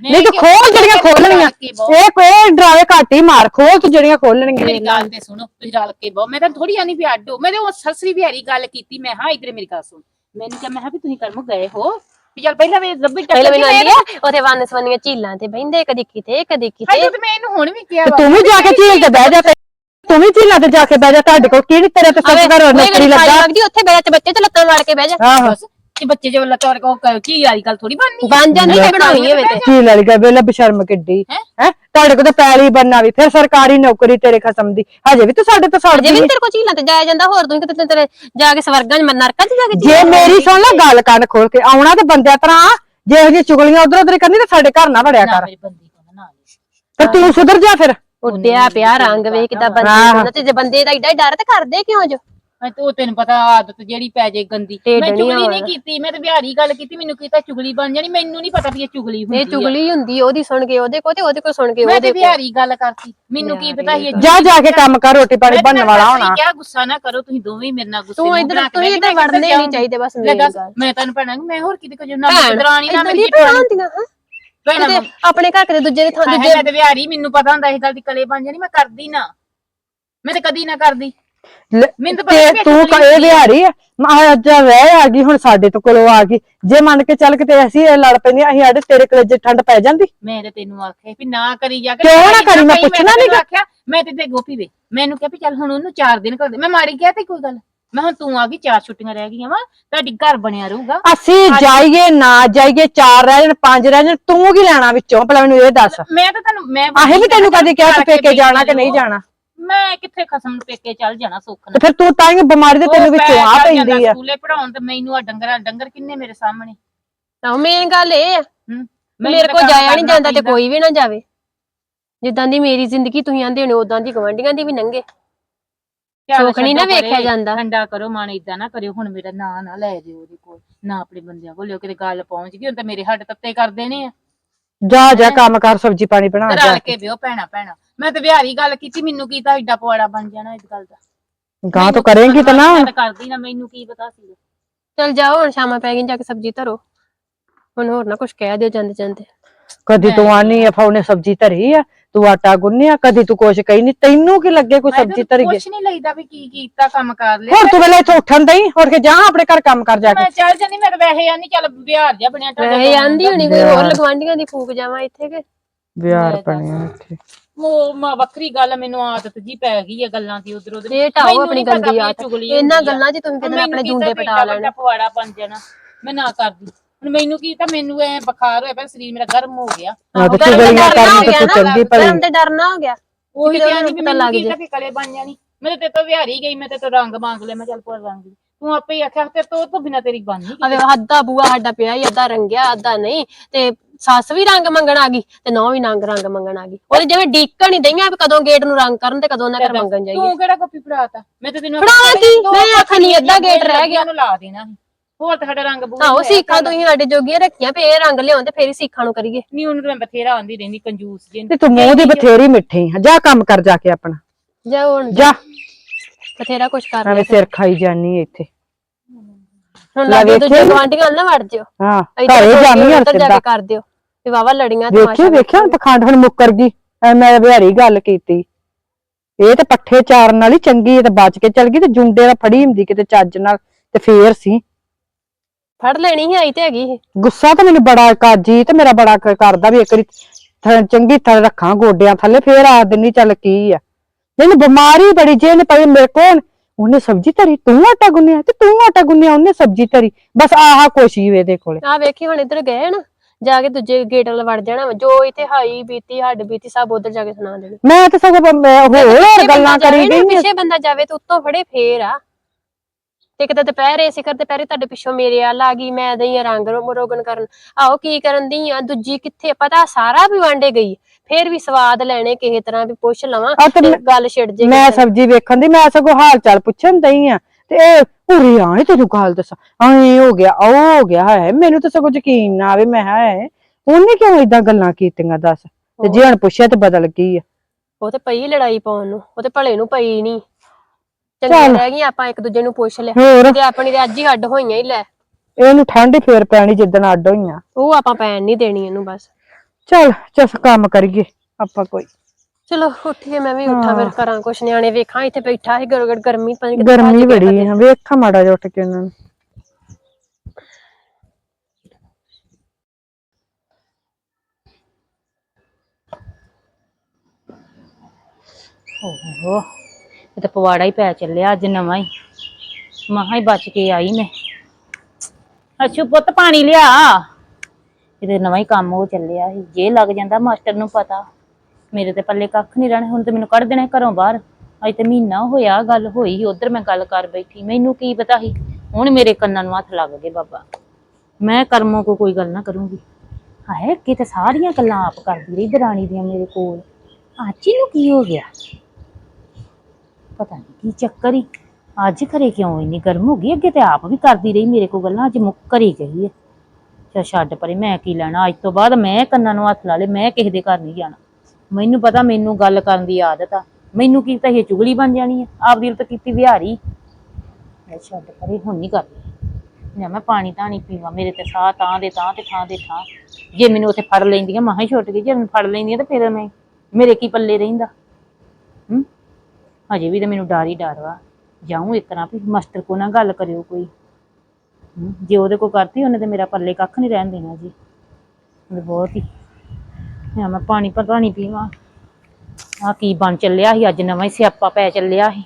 ਨਹੀਂ ਤੂੰ ਖੋਲ ਜਿਹੜੀਆਂ ਖੋਲਣੀਆਂ। ਇਹ ਕੋਈ ਡਰਾਵੇ ਘੱਟ ਹੀ ਮਾਰ ਖੋਲ ਤੂੰ ਜਿਹੜੀਆਂ ਖੋਲਣੀਆਂ ਮੇਰੀ ਗੱਲ ਤੇ ਸੁਣੋ ਤੁਸੀਂ ਰਲ ਕੇ ਬਹੁ। ਮੈਂ ਤਾਂ ਥੋੜੀ ਆਨੀ ਵੀ ਅੱਡ ਹੋ। ਮੈਂ ਤੇ ਉਹ ਸਸਰੀ ਵਿਹਾਰੀ ਗੱਲ ਕੀਤੀ ਮੈਂ ਹਾਂ ਇਧਰ ਮੇਰੀ ਗੱਲ ਸੁਣ। ਮੈਨੂੰ ਕਿਹਾ ਮੈਂ ਕਿਹਾ ਵੀ ਤੁਸੀਂ ਕਰਮ ਗਏ ਹੋ। ਵੀ ਚੱਲ ਪਹਿਲਾਂ ਵੀ ਰੱਬੀ ਪਹਿਲੇ ਟੱਕਰ ਮੈਨੂੰ ਆਂਦੀ ਆ ਉਹਦੇ ਵੰਨ ਸਵੰਨੀਆਂ ਝੀਲਾਂ ਤੇ ਬਹਿੰਦੇ ਕਦੀ ਕਿਤੇ ਕਦੀ ਕਿਤੇ ਤੇ। ਮੈਂ ਇਹਨੂੰ ਹੁਣ ਵੀ ਕਿਹਾ ਤੇ ਵਾ। ਤੂੰ ਵੀ ਜਾ ਕੇ ਝੀਲ ਤੇ ਬਹਿ ਜਾ ਤੇ। ਤੂੰ ਵੀ ਝੀਲਾਂ ਤੇ ਜਾ ਕੇ ਬਹਿ ਜਾ ਤੁਹਾਡੇ ਕੋਲ ਕਿਹੜੀ ਤੇਰੇ ਤੇ ਸਭ ਘਰ ਨੌਕਰੀ ਲੱਗਾ ਲੱਗਦੀ ਉੱਥੇ ਬੈਠ ਬੱਚੇ ਤੇ ਲੱਤਾਂ ਮਾਰ ਕੇ ਬਹਿ ਜਾ। ਬਸ। ਕਿ ਬੱਚੇ ਜੋ ਲੱਤਾਂ ਕੋ ਕੀ ਵਾਲੀ ਗੱਲ ਥੋੜੀ ਬਣਨੀ ਬਣ ਜਾਂਦੀ ਤੇ ਬਣਾਉਣੀ ਹੋਵੇ ਤੇ ਝੀਲ ਵਾਲੀ ਗੱਲ ਵੇਲੇ ਬਸ਼ਰਮ ਕਿੱਡੀ। ਹੈ? ਤੁਹਾਡੇ ਕੋਲ ਤਾਂ ਪੈਲੀ ਬੰਨਾ ਵੀ। ਫਿਰ ਸਰਕਾਰੀ ਨੌਕਰੀ ਤੇਰੇ ਖਸਮ ਦੀ। ਹਜੇ ਵੀ ਤੂੰ ਸਾਡੇ ਤੋਂ ਜੇ ਸੜਦੀ ਵੀ ਤੇਰੇ ਕੋ ਝੀਲਾਂ ਤੇ ਜਾਇਆ ਜਾਂਦਾ ਹੋਰ ਤੂੰ ਕਿਤੇ ਤੇਰੇ ਜਾ ਕੇ ਸਵਰਗਾਂ ਚ ਨਰਕਾਂ ਚ ਜਾ ਕੇ ਜੇ ਮੇਰੀ ਸੁਣ ਲੈ ਗੱਲ ਕੰਨ ਖੋਲ ਕੇ। ਆਉਣਾ ਤੇ ਬੰਦਿਆਂ ਤਰ੍ਹਾਂ। ਜੇ ਇਹ ਚੁਗਲੀਆਂ ਉਧਰ ਉਧਰ ਕਰਨੀ ਤੇ ਸਾਡੇ ਘਰ ਨਾ ਵੜਿਆ ਕਰ। ਮੇਰੇ ਬੰਦੀ ਕੋ ਨਾ ਤੇ ਤੂੰ ਸੁਧਰ ਜਾ ਫਿਰ। ਉੱਡਿਆ ਪਿਆ ਰੰਗ ਵੇਖ ਕਿਦਾਂ ਬੰਦੇ ਹੁੰਦਾ ਤੇ ਜੇ ਬੰਦੇ ਦਾ ਏਡਾ ਡਰ ਤੇ ਕਰਦੇ ਕਿਉਂ ਜੋ? ਮੈਂ ਤੇ ਉਹ ਤੈਨੂੰ ਪਤਾ ਆਦਤ ਜਿਹੜੀ ਪੈ ਜੇ ਗੰਦੀ। ਢਿੱਡ ਮੈਂ ਨੀ ਚੁਗਲੀ ਨਹੀਂ ਆਉਣਾ। ਕੀਤੀ ਮੈਂ ਤੇ ਬਿਹਾਰੀ ਗੱਲ ਕੀਤੀ ਮੈਨੂੰ ਕੀਤਾ ਚੁਗਲੀ ਬਣ ਜਾਣੀ ਮੈਨੂੰ ਨਹੀਂ ਪਤਾ ਵੀ ਇਹ ਚੁਗਲੀ ਹੁੰਦੀ ਇਹ ਚੁਗਲੀ ਹੁੰਦੀ ਆ, ਉਹਦੀ ਸੁਣ ਕੇ ਉਹਦੇ ਕੋ ਤੇ ਉਹਦੇ ਕੋ ਸੁਣ ਕੇ ਮੈਂ ਉਹਦੇ ਤੇ ਕੋ ਬਿਹਾਰੀ ਗੱਲ ਕਰਤੀ ਮੈਨੂੰ ਕੀ ਪਤਾ ਸੀ ਇਹ ਜਾ ਜਾ ਕੇ ਕੰਮ ਕਰ ਰੋਟੀ ਪਾਣੀ ਮੈਂ ਬਣਨ ਵਾਲਾ ਤੁਸੀਂ ਹੋਣਾ। ਕਿਹਾ ਗੁੱਸਾ ਨਾ ਕਰੋ ਤੁਸੀਂ ਦੋਵੇਂ ਮੇਰੇ ਨਾਲ ਗੁੱਸੇ ਤੂੰ ਨੂੰ ਇੱਧਰ ਬਣਾ ਕੇ ਤੂੰ ਬਹਿ ਇੱਧਰ ਗਈ, ਮੈਂ ਵੜਨੇ ਨਹੀਂ ਚਾਹੀਦੇ ਬਸ ਮੇਰੀ ਦੱਸ, ਗੱਲ। ਮੈਂ ਤੈਨੂੰ ਭੈਣਾ ਮੈਂ ਹੋਰ ਕਿਤੇ ਕੁਝ ਨਾ ਭੈਣ ਦਰਾਣੀ ਨਾ ਏਦਾਂ ਮੇਰੀ ਦੀਆਂ ਭੈਣਾਂ ਹੁੰਦੀਆਂ ਹਾਂ। ਭੈਣਾ ਕਿਤੇ ਆਪਣੇ ਘਰ ਕਿਤੇ ਦੂਜੇ ਦੇ ਥਾਂ ਮੈਂ ਦੂਜੇ ਤੇ ਬਿਹਾਰੀ ਮੈਨੂੰ ਪਤਾ ਹੁੰਦਾ ਇਹ ਗੱਲ ਦੀ ਕਲੇ ਬਣ ਜਾਣੀ ਮੈਂ ਕਰਦੀ ਨਾ। ਮੈਂ ਤੇ ਕਦੀ ਨਾ ਕਰਦੀ। ਲੈ, ਮੈਨੂੰ ਤਾਂ ਪਤਾ ਤੇ ਕ- ਇਹ ਆ। ਵਿਹਾਰੀ ਆ ਮਹਾਰਾਜ ਰਹਿ ਆ ਗਈ ਹੁਣ ਸਾਡੇ ਤੋਂ ਕੋਲੋਂ ਆ ਗਈ। ਜੇ ਮੰਨ ਕੇ ਚੱਲ ਕਿਤੇ ਅਸੀਂ ਇਹ ਲੜ ਪੈਂਦੀਆਂ ਅਸੀਂ ਆੜੇ ਤੇਰੇ ਕਲੇਜੇ ਠੰਡ ਪੈ ਜਾਂਦੀ। ਮੈਂ ਤੇ ਤੈਨੂੰ ਆਖਿਆ ਵੀ ਨਾ ਕਰੀ ਜਾ ਕੇ ਕਿਉਂ ਨਾ ਕਰੀ? ਮੈਂ ਪੁੱਛਣਾ ਨੀਗਾ। ਆਖਿਆ ਮੈਂ ਤੇ ਤੇ ਗੋਪੀ ਵੇ। ਮੈਨੂੰ ਕਿਹਾ ਵੀ ਚੱਲ ਹੁਣ ਉਹਨੂੰ 4 ਦਿਨ ਕਰ ਦੇ। ਮੈਂ ਮਾੜੀ ਕਿਹਾ ਤੇ ਕੋਈ ਗੱਲ ਮੈਂ ਹੁਣ ਤੂੰ ਆ ਗਈ ਚਾਰ ਛੁੱਟੀਆਂ ਰਹਿ ਗਈਆਂ ਵਾ ਤੁਹਾਡੀ ਘਰ ਬਣਿਆ ਰਹੂਗਾ। ਅਸੀਂ ਜਾਈਏ ਨਾ ਜਾਈਏ ਚਾਰ ਰਹਿ ਜਾਣ ਪੰਜ ਰਹਿ ਜਾਣ ਤੂੰ ਕੀ ਲੈਣਾ ਵਿੱਚੋਂ? ਭਲਾ ਮੈਨੂੰ ਇਹ ਦੱਸ। ਮੈਂ ਤਾਂ ਤੈਨੂੰ ਮੈਂ ਆਹੇ ਵੀ ਤੈਨੂੰ ਕਦੇ ਕਿਹਾ ਕਿ ਪੇਕੇ ਜਾਣਾ ਕਿ ਨਹੀਂ ਜਾਣਾ। ਮੈਂ ਕਿੱਥੇ ਖਸਮ ਨੂੰ ਪੇਕੇ ਚੱਲ ਜਾਣਾ ਸੁੱਖ ਤੇ ਨਾਲ ਫਿਰ ਤੂੰ ਤਾਂ ਹੀ ਬਿਮਾਰੀ ਤੇ ਤੈਨੂੰ ਵਿੱਚੋਂ ਆ ਪੈਂਦੀ ਆ। ਸਕੂਲੇ ਪੜਾਉਣ ਤੇ ਮੈਨੂੰ ਆ ਡੰਗਰਾਂ ਡੰਗਰ ਕਿੰਨੇ ਮੇਰੇ ਸਾਹਮਣੇ? ਤਾਂ ਮੇਨ ਗੱਲ ਇਹ ਆ। ਹੂੰ। ਮੇਰੇ ਕੋਲ ਜਾਇਆ ਨਹੀਂ ਜਾਂਦਾ ਤੇ ਕੋਈ ਵੀ ਨਾ ਜਾਵੇ। ਜਿੱਦਾਂ ਦੀ ਮੇਰੀ ਜ਼ਿੰਦਗੀ ਤੁਸੀਂ ਆਂਦੇ ਹੋ ਉਦਾਂ ਦੀ ਗਵਾਂਢੀਆਂ ਦੀ ਵੀ ਨੰਗੇ। ਸੁੱਖ ਨੀ ਨਾ ਵੇਖਿਆ ਜਾਂਦਾ। ਠੰਡਾ ਕਰੋ ਮਨ ਇਦਾਂ ਨਾ ਕਰਿਓ ਹੁਣ ਮੇਰਾ ਨਾਂ ਨਾ ਲੈ ਜਿਓ ਉਹਦੇ ਕੋਲ ਨਾ ਆਪਣੇ ਬੰਦਿਆਂ ਕੋਲ ਲਿਓ ਕਿਤੇ ਗੱਲ ਪਹੁੰਚ ਗਈ ਹੁਣ ਤਾਂ ਮੇਰੇ ਹੱਡ ਤੱਤੇ ਕਰ ਦੇਣੇ ਆ। ਜਾ ਜਾ ਕੰਮ ਕਰ ਸਬਜੀ ਪਾਣੀ ਬਣਾ ਜਾ ਰਲ ਕੇ ਵਿਓ ਭੈਣਾ ਭੈਣਾ। ਮੈਂ ਤੇ ਵਿਹਾਰੀ ਗੱਲ ਕੀਤੀ ਮੈਨੂੰ ਕੀ ਤਾਂ ਏਡਾ ਪਵਾੜਾ ਬਣ ਜਾਣਾ ਇਸ ਗੱਲ ਦਾ। ਗਾਂ ਤੋਂ ਕਰੇਂਗੀ ਤਾਂ ਨਾ ਮੈਂ ਕਰਦੀ ਨਾ ਮੈਨੂੰ ਕੀ ਪਤਾ ਸੀ। ਚਲ ਜਾਓ ਹੁਣ ਸ਼ਾਮਾਂ ਪੈ ਗਈਆਂ ਜਾ ਕੇ ਸਬਜ਼ੀ ਧਰੋ। ਹੁਣ ਹੋਰ ਨਾ ਕੁਝ ਕਹਿ ਦਿਓ ਜਾਂਦੇ ਜਾਂਦੇ ਕਦੀ ਤੂੰ ਆਨੀ ਆ ਫੌਨੇ ਸਬਜੀ ਧਰੀ ਆ ਤੂੰ ਆਟਾ ਗੁੰਨਿਆ ਕਦੀ ਤੂੰ ਕੁਛ ਕਹੀ ਨਹੀਂ ਤੈਨੂੰ ਕੀ ਲੱਗੇ ਕੋਈ ਸਬਜੀ ਧਰੀ ਗਈ ਕੁਛ ਨਹੀਂ ਲਈਦਾ ਵੀ ਕੀ ਕੀਤਾ ਕੰਮ ਕਰ ਲਿਆ। ਹੋਰ ਤੂੰ ਵੇਲੇ ਇੱਥੋਂ ਉੱਠਣ ਦਈ ਹੋਰ ਕੇ ਜਾ ਆਪਣੇ ਘਰ ਕੰਮ ਕਰ ਜਾ ਕੇ। ਮੈਂ ਚੱਲ ਜਾਂਦੀ ਮੈਂ ਤਾਂ ਵੈਸੇ ਆ ਨਹੀਂ ਚੱਲ ਵਿਹਾਰ ਜਾ ਬਣਿਆ ਤੁਹਾਡੇ ਵੈਸੇ ਆਂਦੀ ਹੋਣੀ ਕੋਈ ਹੋਰ ਲਗਵਾਂਢੀਆਂ ਦੀ ਫੂਕ ਜਾਵਾਂ ਇੱਥੇ ਕਿ? ਵਿਆਹ ਬਣਿਆ ਇੱਥੇ। ਉਹ ਮਾ ਵੱਖਰੀ ਗੱਲ ਮੈਨੂੰ ਆਦਤ ਜੀ ਪੈ ਗਈ ਆ ਗੱਲਾਂ ਦੀ ਉਧਰ ਉਧਰ। ਇਹ ਢਾਓ ਆਪਣੀ ਗੰਦੀ ਆਦਤ। ਇਹਨਾਂ ਗੱਲਾਂ 'ਚ ਤੁਸੀਂ ਕਿਤੇ ਆਪਣੇ ਜੁੰਡੇ ਪਟਾ ਲੈਣੇ। ਪਵਾੜਾ ਬਣ ਜਾਣਾ। ਮੈਂ ਨਾ ਕਰਦੀ। ਹੁਣ ਮੈਨੂੰ ਕੀ ਤਾਂ ਮੈਨੂੰ ਐ ਬੁਖਾਰ ਹੋਇਆ ਪਿਆ ਸਰੀਰ ਮੇਰਾ ਗਰਮ ਹੋ ਗਿਆ ਆ ਤੇ ਚੁਗਲੀਆਂ ਕਰਨ ਤੇ ਤੂੰ ਚੰਗੀ ਭਲੀ ਗਰਮ ਤੇ ਡਰਨਾ ਹੋ ਗਿਆ ਉਹੀ ਕਿਤੇ ਕਹਿੰਦੀ ਉਹਨੂੰ ਵੀ ਪਤਾ ਮੈਨੂੰ ਲੱਗ ਕੀ ਜੇ। ਤਾਂ ਕਲੇ ਬਣ ਜਾਣੀ ਮੈਂ ਤੇ ਤੋਂ ਵਿਹਾਰੀ ਗਈ ਮੈਂ ਤੇ ਤੋਂ ਰੰਗ ਮੰਗ ਲਿਆ ਮੈਂ ਚੱਲ ਪੁਰ ਰੰਗ ਲਈ। ਤੂੰ ਆਪੇ ਹੀ ਆਖਿਆ ਤੇ ਤੋਂ ਤੋਂ ਬਿਨਾ ਤੇਰੀ ਬਣ ਨਹੀਂ ਅਵੇ ਅੱਧਾ ਬੂਆ ਸਾਡਾ ਪਿਆ ਹੀ ਅੱਧਾ ਰੰਗਿਆ ਅੱਧਾ ਨਹੀਂ ਤੇ ਸੱਸ ਵੀ ਰੰਗ ਮੰਗਣ ਆ ਗਈ ਤੇ ਨੌ ਵੀ ਨੰਗ ਰੰਗ ਮੰਗਣ ਆ ਗਈ ਉਹਦੇ ਜਿਵੇਂ ਡੀਕਣ ਹੀ ਦਈਆਂ ਵੀ ਕਦੋਂ ਗੇਟ ਨੂੰ ਰੰਗ ਕਰਨ ਤੇ ਕਦੋਂ ਉਹਨਾਂ ਘਰ ਮੰਗਣ ਜਾਈਏ ਤੂੰ ਕਿਹੜਾ ਕਾਪੀ ਫੜਾਤਾ ਮੈਂ ਤੇ ਤੈਨੂੰ ਫੜਾਵਾਂ ਕੀ? ਮੈਂ ਆਖਾਂ ਨੀ ਅੱਧਾ ਗੇਟ ਰਹਿ ਗਿਆ। ਉਹਨੂੰ ਲਾ ਦੇਣਾ ਸੀ। ਹੋਰ ਤਾਂ ਸਾਡਾ ਰੰਗ ਬੂਹ ਆਹੋ ਸਿੱਖਾਂ ਤੁਸੀਂ ਸਾਡੇ ਜੋਗੀਆਂ ਰੱਖੀਆਂ ਵੀ ਇਹ ਰੰਗ ਲਿਆਉਣ ਤੇ ਫੇਰ ਹੀ ਸਿੱਖਾਂ ਨੂੰ ਕਰੀਏ। ਨਹੀਂ ਉਹਨੂੰ ਤਾਂ ਮੈਂ ਬਥੇਰਾ ਆਂਦੀ ਰਹਿੰਦੀ ਕੰਜੂਸ ਜੀ ਤੇ ਤੂੰ ਮੂੰਹ ਦੀ ਬਥੇਰੀ ਮਿੱਠੀ ਆ। ਜਾ ਕੰਮ ਕਰ ਜਾ ਕੇ ਆਪਣਾ। ਜਾ ਹੁਣ ਜਾ। ਬਥੇਰਾ ਕੁਛ ਕਰ ਐਵੇਂ ਸਿਰ ਖਾਈ ਜਾਨੀ ਇੱਥੇ। ਹੁਣ ਲੈ ਲੱਗੇ ਵੇਖਿਆ ਦੂਜੇ ਨੀ? ਗਵਾਂਢੀਆਂ ਨਾਲ ਨਾ ਵੜ ਜਿਓ। ਹਾਂ ਇੱਧਰ ਘਰੇ ਕੋਈ ਜਾਨੀ ਹਰ ਉੱਧਰ ਜਾ ਸਿੱਧਾ। ਕੇ ਕਰ ਦਿਓ। ਵੀ ਵਾਵਾ ਲੜੀਆਂ ਵੇਖੀ ਤਮਾਸ਼ਾ ਵੇਖਿਆ ਹੁਣ ਪਖੰਡ ਹੁਣ ਮੁੱਕਰ ਗਈ। ਐ ਮੈਂ ਵਿਹਾਰੀ ਗੱਲ ਕੀਤੀ। ਇਹ ਤੇ ਪੱਠੇ ਚਾਰਨ ਵਾਲੀ ਚੰਗੀ ਇਹ ਤੇ ਬਚ ਕੇ ਚਲ ਗਈ ਤੇ ਜੁੰਡੇ ਦਾ ਫੜੀ ਹੁੰਦੀ ਕਿਤੇ ਚੱਜ ਨਾਲ ਤੇ ਫੇਰ ਸੀ। ਫੜ ਲੈਣੀ ਸੀ ਆਈ ਤੇ ਹੈਗੀ ਸੀ। ਗੁੱਸਾ ਤਾਂ ਮੈਨੂੰ ਬੜਾ ਕਾਜੀ ਤੇ ਮੇਰਾ ਬੜਾ ਕ- ਕਰਦਾ ਵੀ ਇੱਕ ਵਾਰੀ ਥ- ਚੰਗੀ ਤਰ੍ਹਾਂ ਰੱਖਾਂ ਗੋਡਿਆਂ ਥੱਲੇ ਫੇਰ ਆ ਦਿੰਨੀ ਚੱਲ ਕੀ ਆ ਮੈਨੂੰ ਬਿਮਾਰੀ ਬੜੀ ਜੇ ਨੇ ਪਈ ਮੇਰੇ ਕੋਲ ਉਹਨੇ ਸਬਜ਼ੀ ਧਰੀ ਤੂੰ ਆਟਾ ਗੁੰਨਿਆ ਤੇ ਤੂੰ ਆਟਾ ਗੁੰਨਿਆ ਉਹਨੇ ਸਬਜ਼ੀ ਧਰੀ ਬਸ ਆਹ ਕੁਛ ਹੀ ਇਹਦੇ ਕੋਲੇ ਆਹ ਵੇਖੀ ਹੁਣ ਇੱਧਰ ਗਏ ਨਾ ਜਾ ਕੇ ਦੂਜੇ ਗੇਟ ਵੱਲ ਵੜ ਜਾਣਾ ਵਾ। ਜੋ ਇੱਥੇ ਹਾਈ ਬੀਤੀ ਹੱਡ ਬੀਤੀ ਸਭ ਉਧਰ ਜਾ ਕੇ ਸੁਣਾ ਦੇਣਾ ਮੈਂ ਤਾਂ ਸਗੋਂ ਬ- ਮੈਂ ਹੋਰ ਗੱਲਾਂ ਕਰੀ ਗਈ ਪਿੱਛੇ ਬੰਦਾ ਜਾਵੇ ਤੇ ਉੱਤੋਂ ਫੜੇ ਫੇਰ ਆ ਤੇ ਕਿਤੇ ਦੁਪਹਿਰੇ ਸਿਖਰ ਤੇ ਪਹਿਰੇ ਤੁਹਾਡੇ ਪਿੱਛੋਂ ਮੇਰੇ ਆ ਲਾ ਗਈ ਮੈਂ ਦਈ ਰੰਗ ਰੋਗਨ ਕਰਨ। ਆਓ ਕੀ ਕਰਨ ਦੀ ਆ? ਦੂਜੀ ਕਿੱਥੇ ਪਤਾ ਸਾਰਾ ਵੀ ਵਾਂਡੇ ਗਈ ਫੇਰ ਵੀ ਸਵਾਦ ਲੈਣੇ ਕਿਸੇ ਤਰ੍ਹਾਂ ਵੀ ਪੁੱਛ ਲਵਾਂ ਗੱਲ ਛਿੜ ਜੇ ਮੈਂ ਸਬਜ਼ੀ ਵੇਖਣ ਦੀ ਮੈਂ ਸਗੋਂ ਹਾਲ ਚਾਲ ਪੁੱਛਣ ਦਈ ਆ। ਤੇ ਇਹ ਉਰੇ ਆਏ ਤੈਨੂੰ ਗੱਲ ਦੱਸਾਂ। ਐ ਹੋ ਗਿਆ ਉਹ ਹੋ ਗਿਆ ਹੈ ਮੈਨੂੰ ਤਾਂ ਸਗੋਂ ਯਕੀਨ ਨਾ ਆਵੇ ਮੈਂ ਹੈ ਉਹਨੇ ਕਿਉਂ ਇਦਾਂ ਗੱਲਾਂ ਕੀਤੀਆਂ ਦੱਸ? ਤੇ ਜੇ ਹਣ ਪੁੱਛਿਆ ਤੇ ਬਦਲ ਗਈ ਆ। ਉਹ ਤੇ ਪਈ ਲੜਾਈ ਪਾਉਣ ਨੂੰ ਉਹ ਤੇ ਭਲੇ ਨੂੰ ਪਈ ਨਹੀਂ ਚੱਲ। ਚੰਗੇ ਰਹਿ ਗਈ ਆਪਾਂ ਇੱਕ ਦੂਜੇ ਨੂੰ ਪੁੱਛ ਲਿਆ। ਹੋਰ? ਤੇ ਆਪਣੀ ਤੇ ਅੱਜ ਹੀ ਹੱਡ ਹੋਈਆਂ ਹੀ ਲੈ। ਇਹਨੂੰ ਠੰਡ ਹੀ ਫੇਰ ਪੈਣੀ ਜਿੱਦਣ ਅੱਡ ਹੋਈਆਂ। ਉਹ ਆਪਾਂ ਪੈਣ ਨਹੀਂ ਦੇਣੀ ਇਹਨੂੰ ਬਸ। ਚੱਲ ਚਸ ਕੰਮ ਕਰੀਏ ਆਪਾਂ ਕੋਈ। ਚਲੋ ਉੱਠੀਏ ਮੈਂ ਵੀ ਉੱਠਾਂ ਫਿਰ ਕਰਾਂ ਕੁਛ ਨਿਆਣੇ ਵੇਖਾਂ ਇੱਥੇ ਬੈਠਾ ਸੀ ਗਰਗੜ ਗਰਮੀ ਪਤਾ ਨੀ ਕਿੱਥੇ ਗਰਮੀ ਭੱਜ ਗਿਆ ਬੜੀ ਆ ਵੇਖਾਂ ਮਾੜਾ ਜਿਹਾ ਉੱਠ ਕੇ ਉਹਨਾਂ ਨੂੰ। ਓਹੋ। ਇਹ ਤਾਂ ਪਵਾੜਾ ਹੀ ਪੈ ਚੱਲਿਆ, ਅੱਜ ਨਵਾਂ ਹੀ। ਮਹਾ ਹੀ ਬਚ ਕੇ ਆਈ ਮੈਂ। ਅੱਛੂ, ਪੁੱਤ ਪਾਣੀ ਲਿਆ। ਇਹਦੇ ਨਵਾਂ ਹੀ ਕੰਮ ਹੋ ਚੱਲਿਆ ਸੀ। ਜੇ ਲੱਗ ਜਾਂਦਾ ਮਾਸਟਰ ਨੂੰ ਪਤਾ। ਮੇਰੇ ਤੇ ਪੱਲੇ ਕੱਖ ਨਹੀਂ ਰਹਿਣਾ, ਹੁਣ ਤੇ ਮੈਨੂੰ ਕੱਢ ਦੇਣਾ ਘਰੋਂ ਬਾਹਰ। ਅਜੇ ਤੇ ਮਹੀਨਾ ਹੋਇਆ, ਗੱਲ ਹੋਈ ਉਧਰ ਮੈਂ ਗੱਲ ਕਰ ਬੈਠੀ। ਮੈਨੂੰ ਕੀ ਪਤਾ ਸੀ, ਹੁਣ ਮੇਰੇ ਕੰਨਾਂ ਨੂੰ ਹੱਥ ਲੱਗ ਗਏ ਬਾਬਾ। ਮੈਂ ਕਰਮੋਂ ਕੋ ਕੋਈ ਗੱਲ ਨਾ ਕਰੂੰਗੀ। ਹਾਏ ਕਿਤੇ ਸਾਰੀਆਂ ਗੱਲਾਂ ਆਪ ਕਰਦੀ ਰਹੀ ਦਰਾਣੀ ਦੀਆਂ ਮੇਰੇ ਕੋਲ। ਅੱਜ ਨੂੰ ਕੀ ਹੋ ਗਿਆ? ਪਤਾ ਨਹੀਂ ਕੀ ਚੱਕਰ ਹੀ ਅੱਜ ਘਰੇ ਕਿਉਂ ਇੰਨੀ ਗਰਮ ਹੋ ਗਈ? ਅੱਗੇ ਤੇ ਆਪ ਵੀ ਕਰਦੀ ਰਹੀ ਮੇਰੇ ਕੋਲ ਗੱਲਾਂ, ਅੱਜ ਮੁੱਕਰ ਹੀ ਗਈ ਹੈ ਚਾ ਛੱਡ ਪਰੇ, ਮੈਂ ਕੀ ਲੈਣਾ? ਅੱਜ ਤੋਂ ਬਾਅਦ ਮੈਂ ਕੰਨਾਂ ਨੂੰ ਹੱਥ ਲਾ ਲੇ ਮੈਂ ਕਿਸੇ ਦੇ ਘਰ ਨਹੀਂ ਜਾਣਾ। ਮੈਨੂੰ ਪਤਾ ਮੈਨੂੰ ਗੱਲ ਕਰਨ ਦੀ ਆਦਤ ਆ। ਮੈਨੂੰ ਕੀ ਤਾਂ ਇਹ ਚੁਗਲੀ ਬਣ ਜਾਣੀ ਆ ਆਪਦੀ ਤਾਂ ਕੀਤੀ ਵਿਹਾਰੀ। ਮੈਂ ਛੱਡ ਪਰੇ, ਹੁਣ ਨਹੀਂ ਕਰਦੀ। ਜਾਂ ਮੈਂ ਪਾਣੀ ਤਾਂ ਨਹੀਂ ਪੀਵਾਂ, ਮੇਰੇ ਤੇ ਸਾਹ ਤਾਂ ਦੇ, ਤਾਂ ਤੇ ਥਾਂ ਦੇ, ਥਾਂ। ਜੇ ਮੈਨੂੰ ਉੱਥੇ ਫੜ ਲੈਂਦੀਆਂ ਮਹਾਂ ਹੀ ਛੁੱਟ ਗਈ, ਜੇ ਮੈਨੂੰ ਫੜ ਲੈਂਦੀਆਂ ਤਾਂ ਫਿਰ ਮੈਂ ਮੇਰੇ ਕੀ ਪੱਲੇ ਰਹਿੰਦਾ? ਹਜੇ ਵੀ ਤਾਂ ਮੈਨੂੰ ਡਰ ਹੀ ਡਰ ਵਾ। ਜਾਊਂ ਇੱਕ ਨਾ ਵੀ ਮਾਸਟਰ ਕੋ ਨਾ ਗੱਲ ਕਰਿਓ ਕੋਈ। ਹਮ, ਜੇ ਉਹਦੇ ਕੋ ਕਰਤੀ ਉਹਨੇ ਤੇ ਮੇਰਾ ਪੱਲੇ ਕੱਖ ਨਹੀਂ ਰਹਿਣ ਦੇਣਾ ਜੀ। ਉਹਨੇ ਬਹੁਤ ਹੀ ਮੈਂ ਮੈਂ ਪਾਣੀ ਪਤਾ ਨਹੀਂ ਪੀਵਾਂ। ਆ ਕੀ ਬਣ ਚੱਲਿਆ ਸੀ ਅੱਜ ਨਵਾਂ ਹੀ ਸਿਆਪਾ ਪੈ ਚੱਲਿਆ ਸੀ।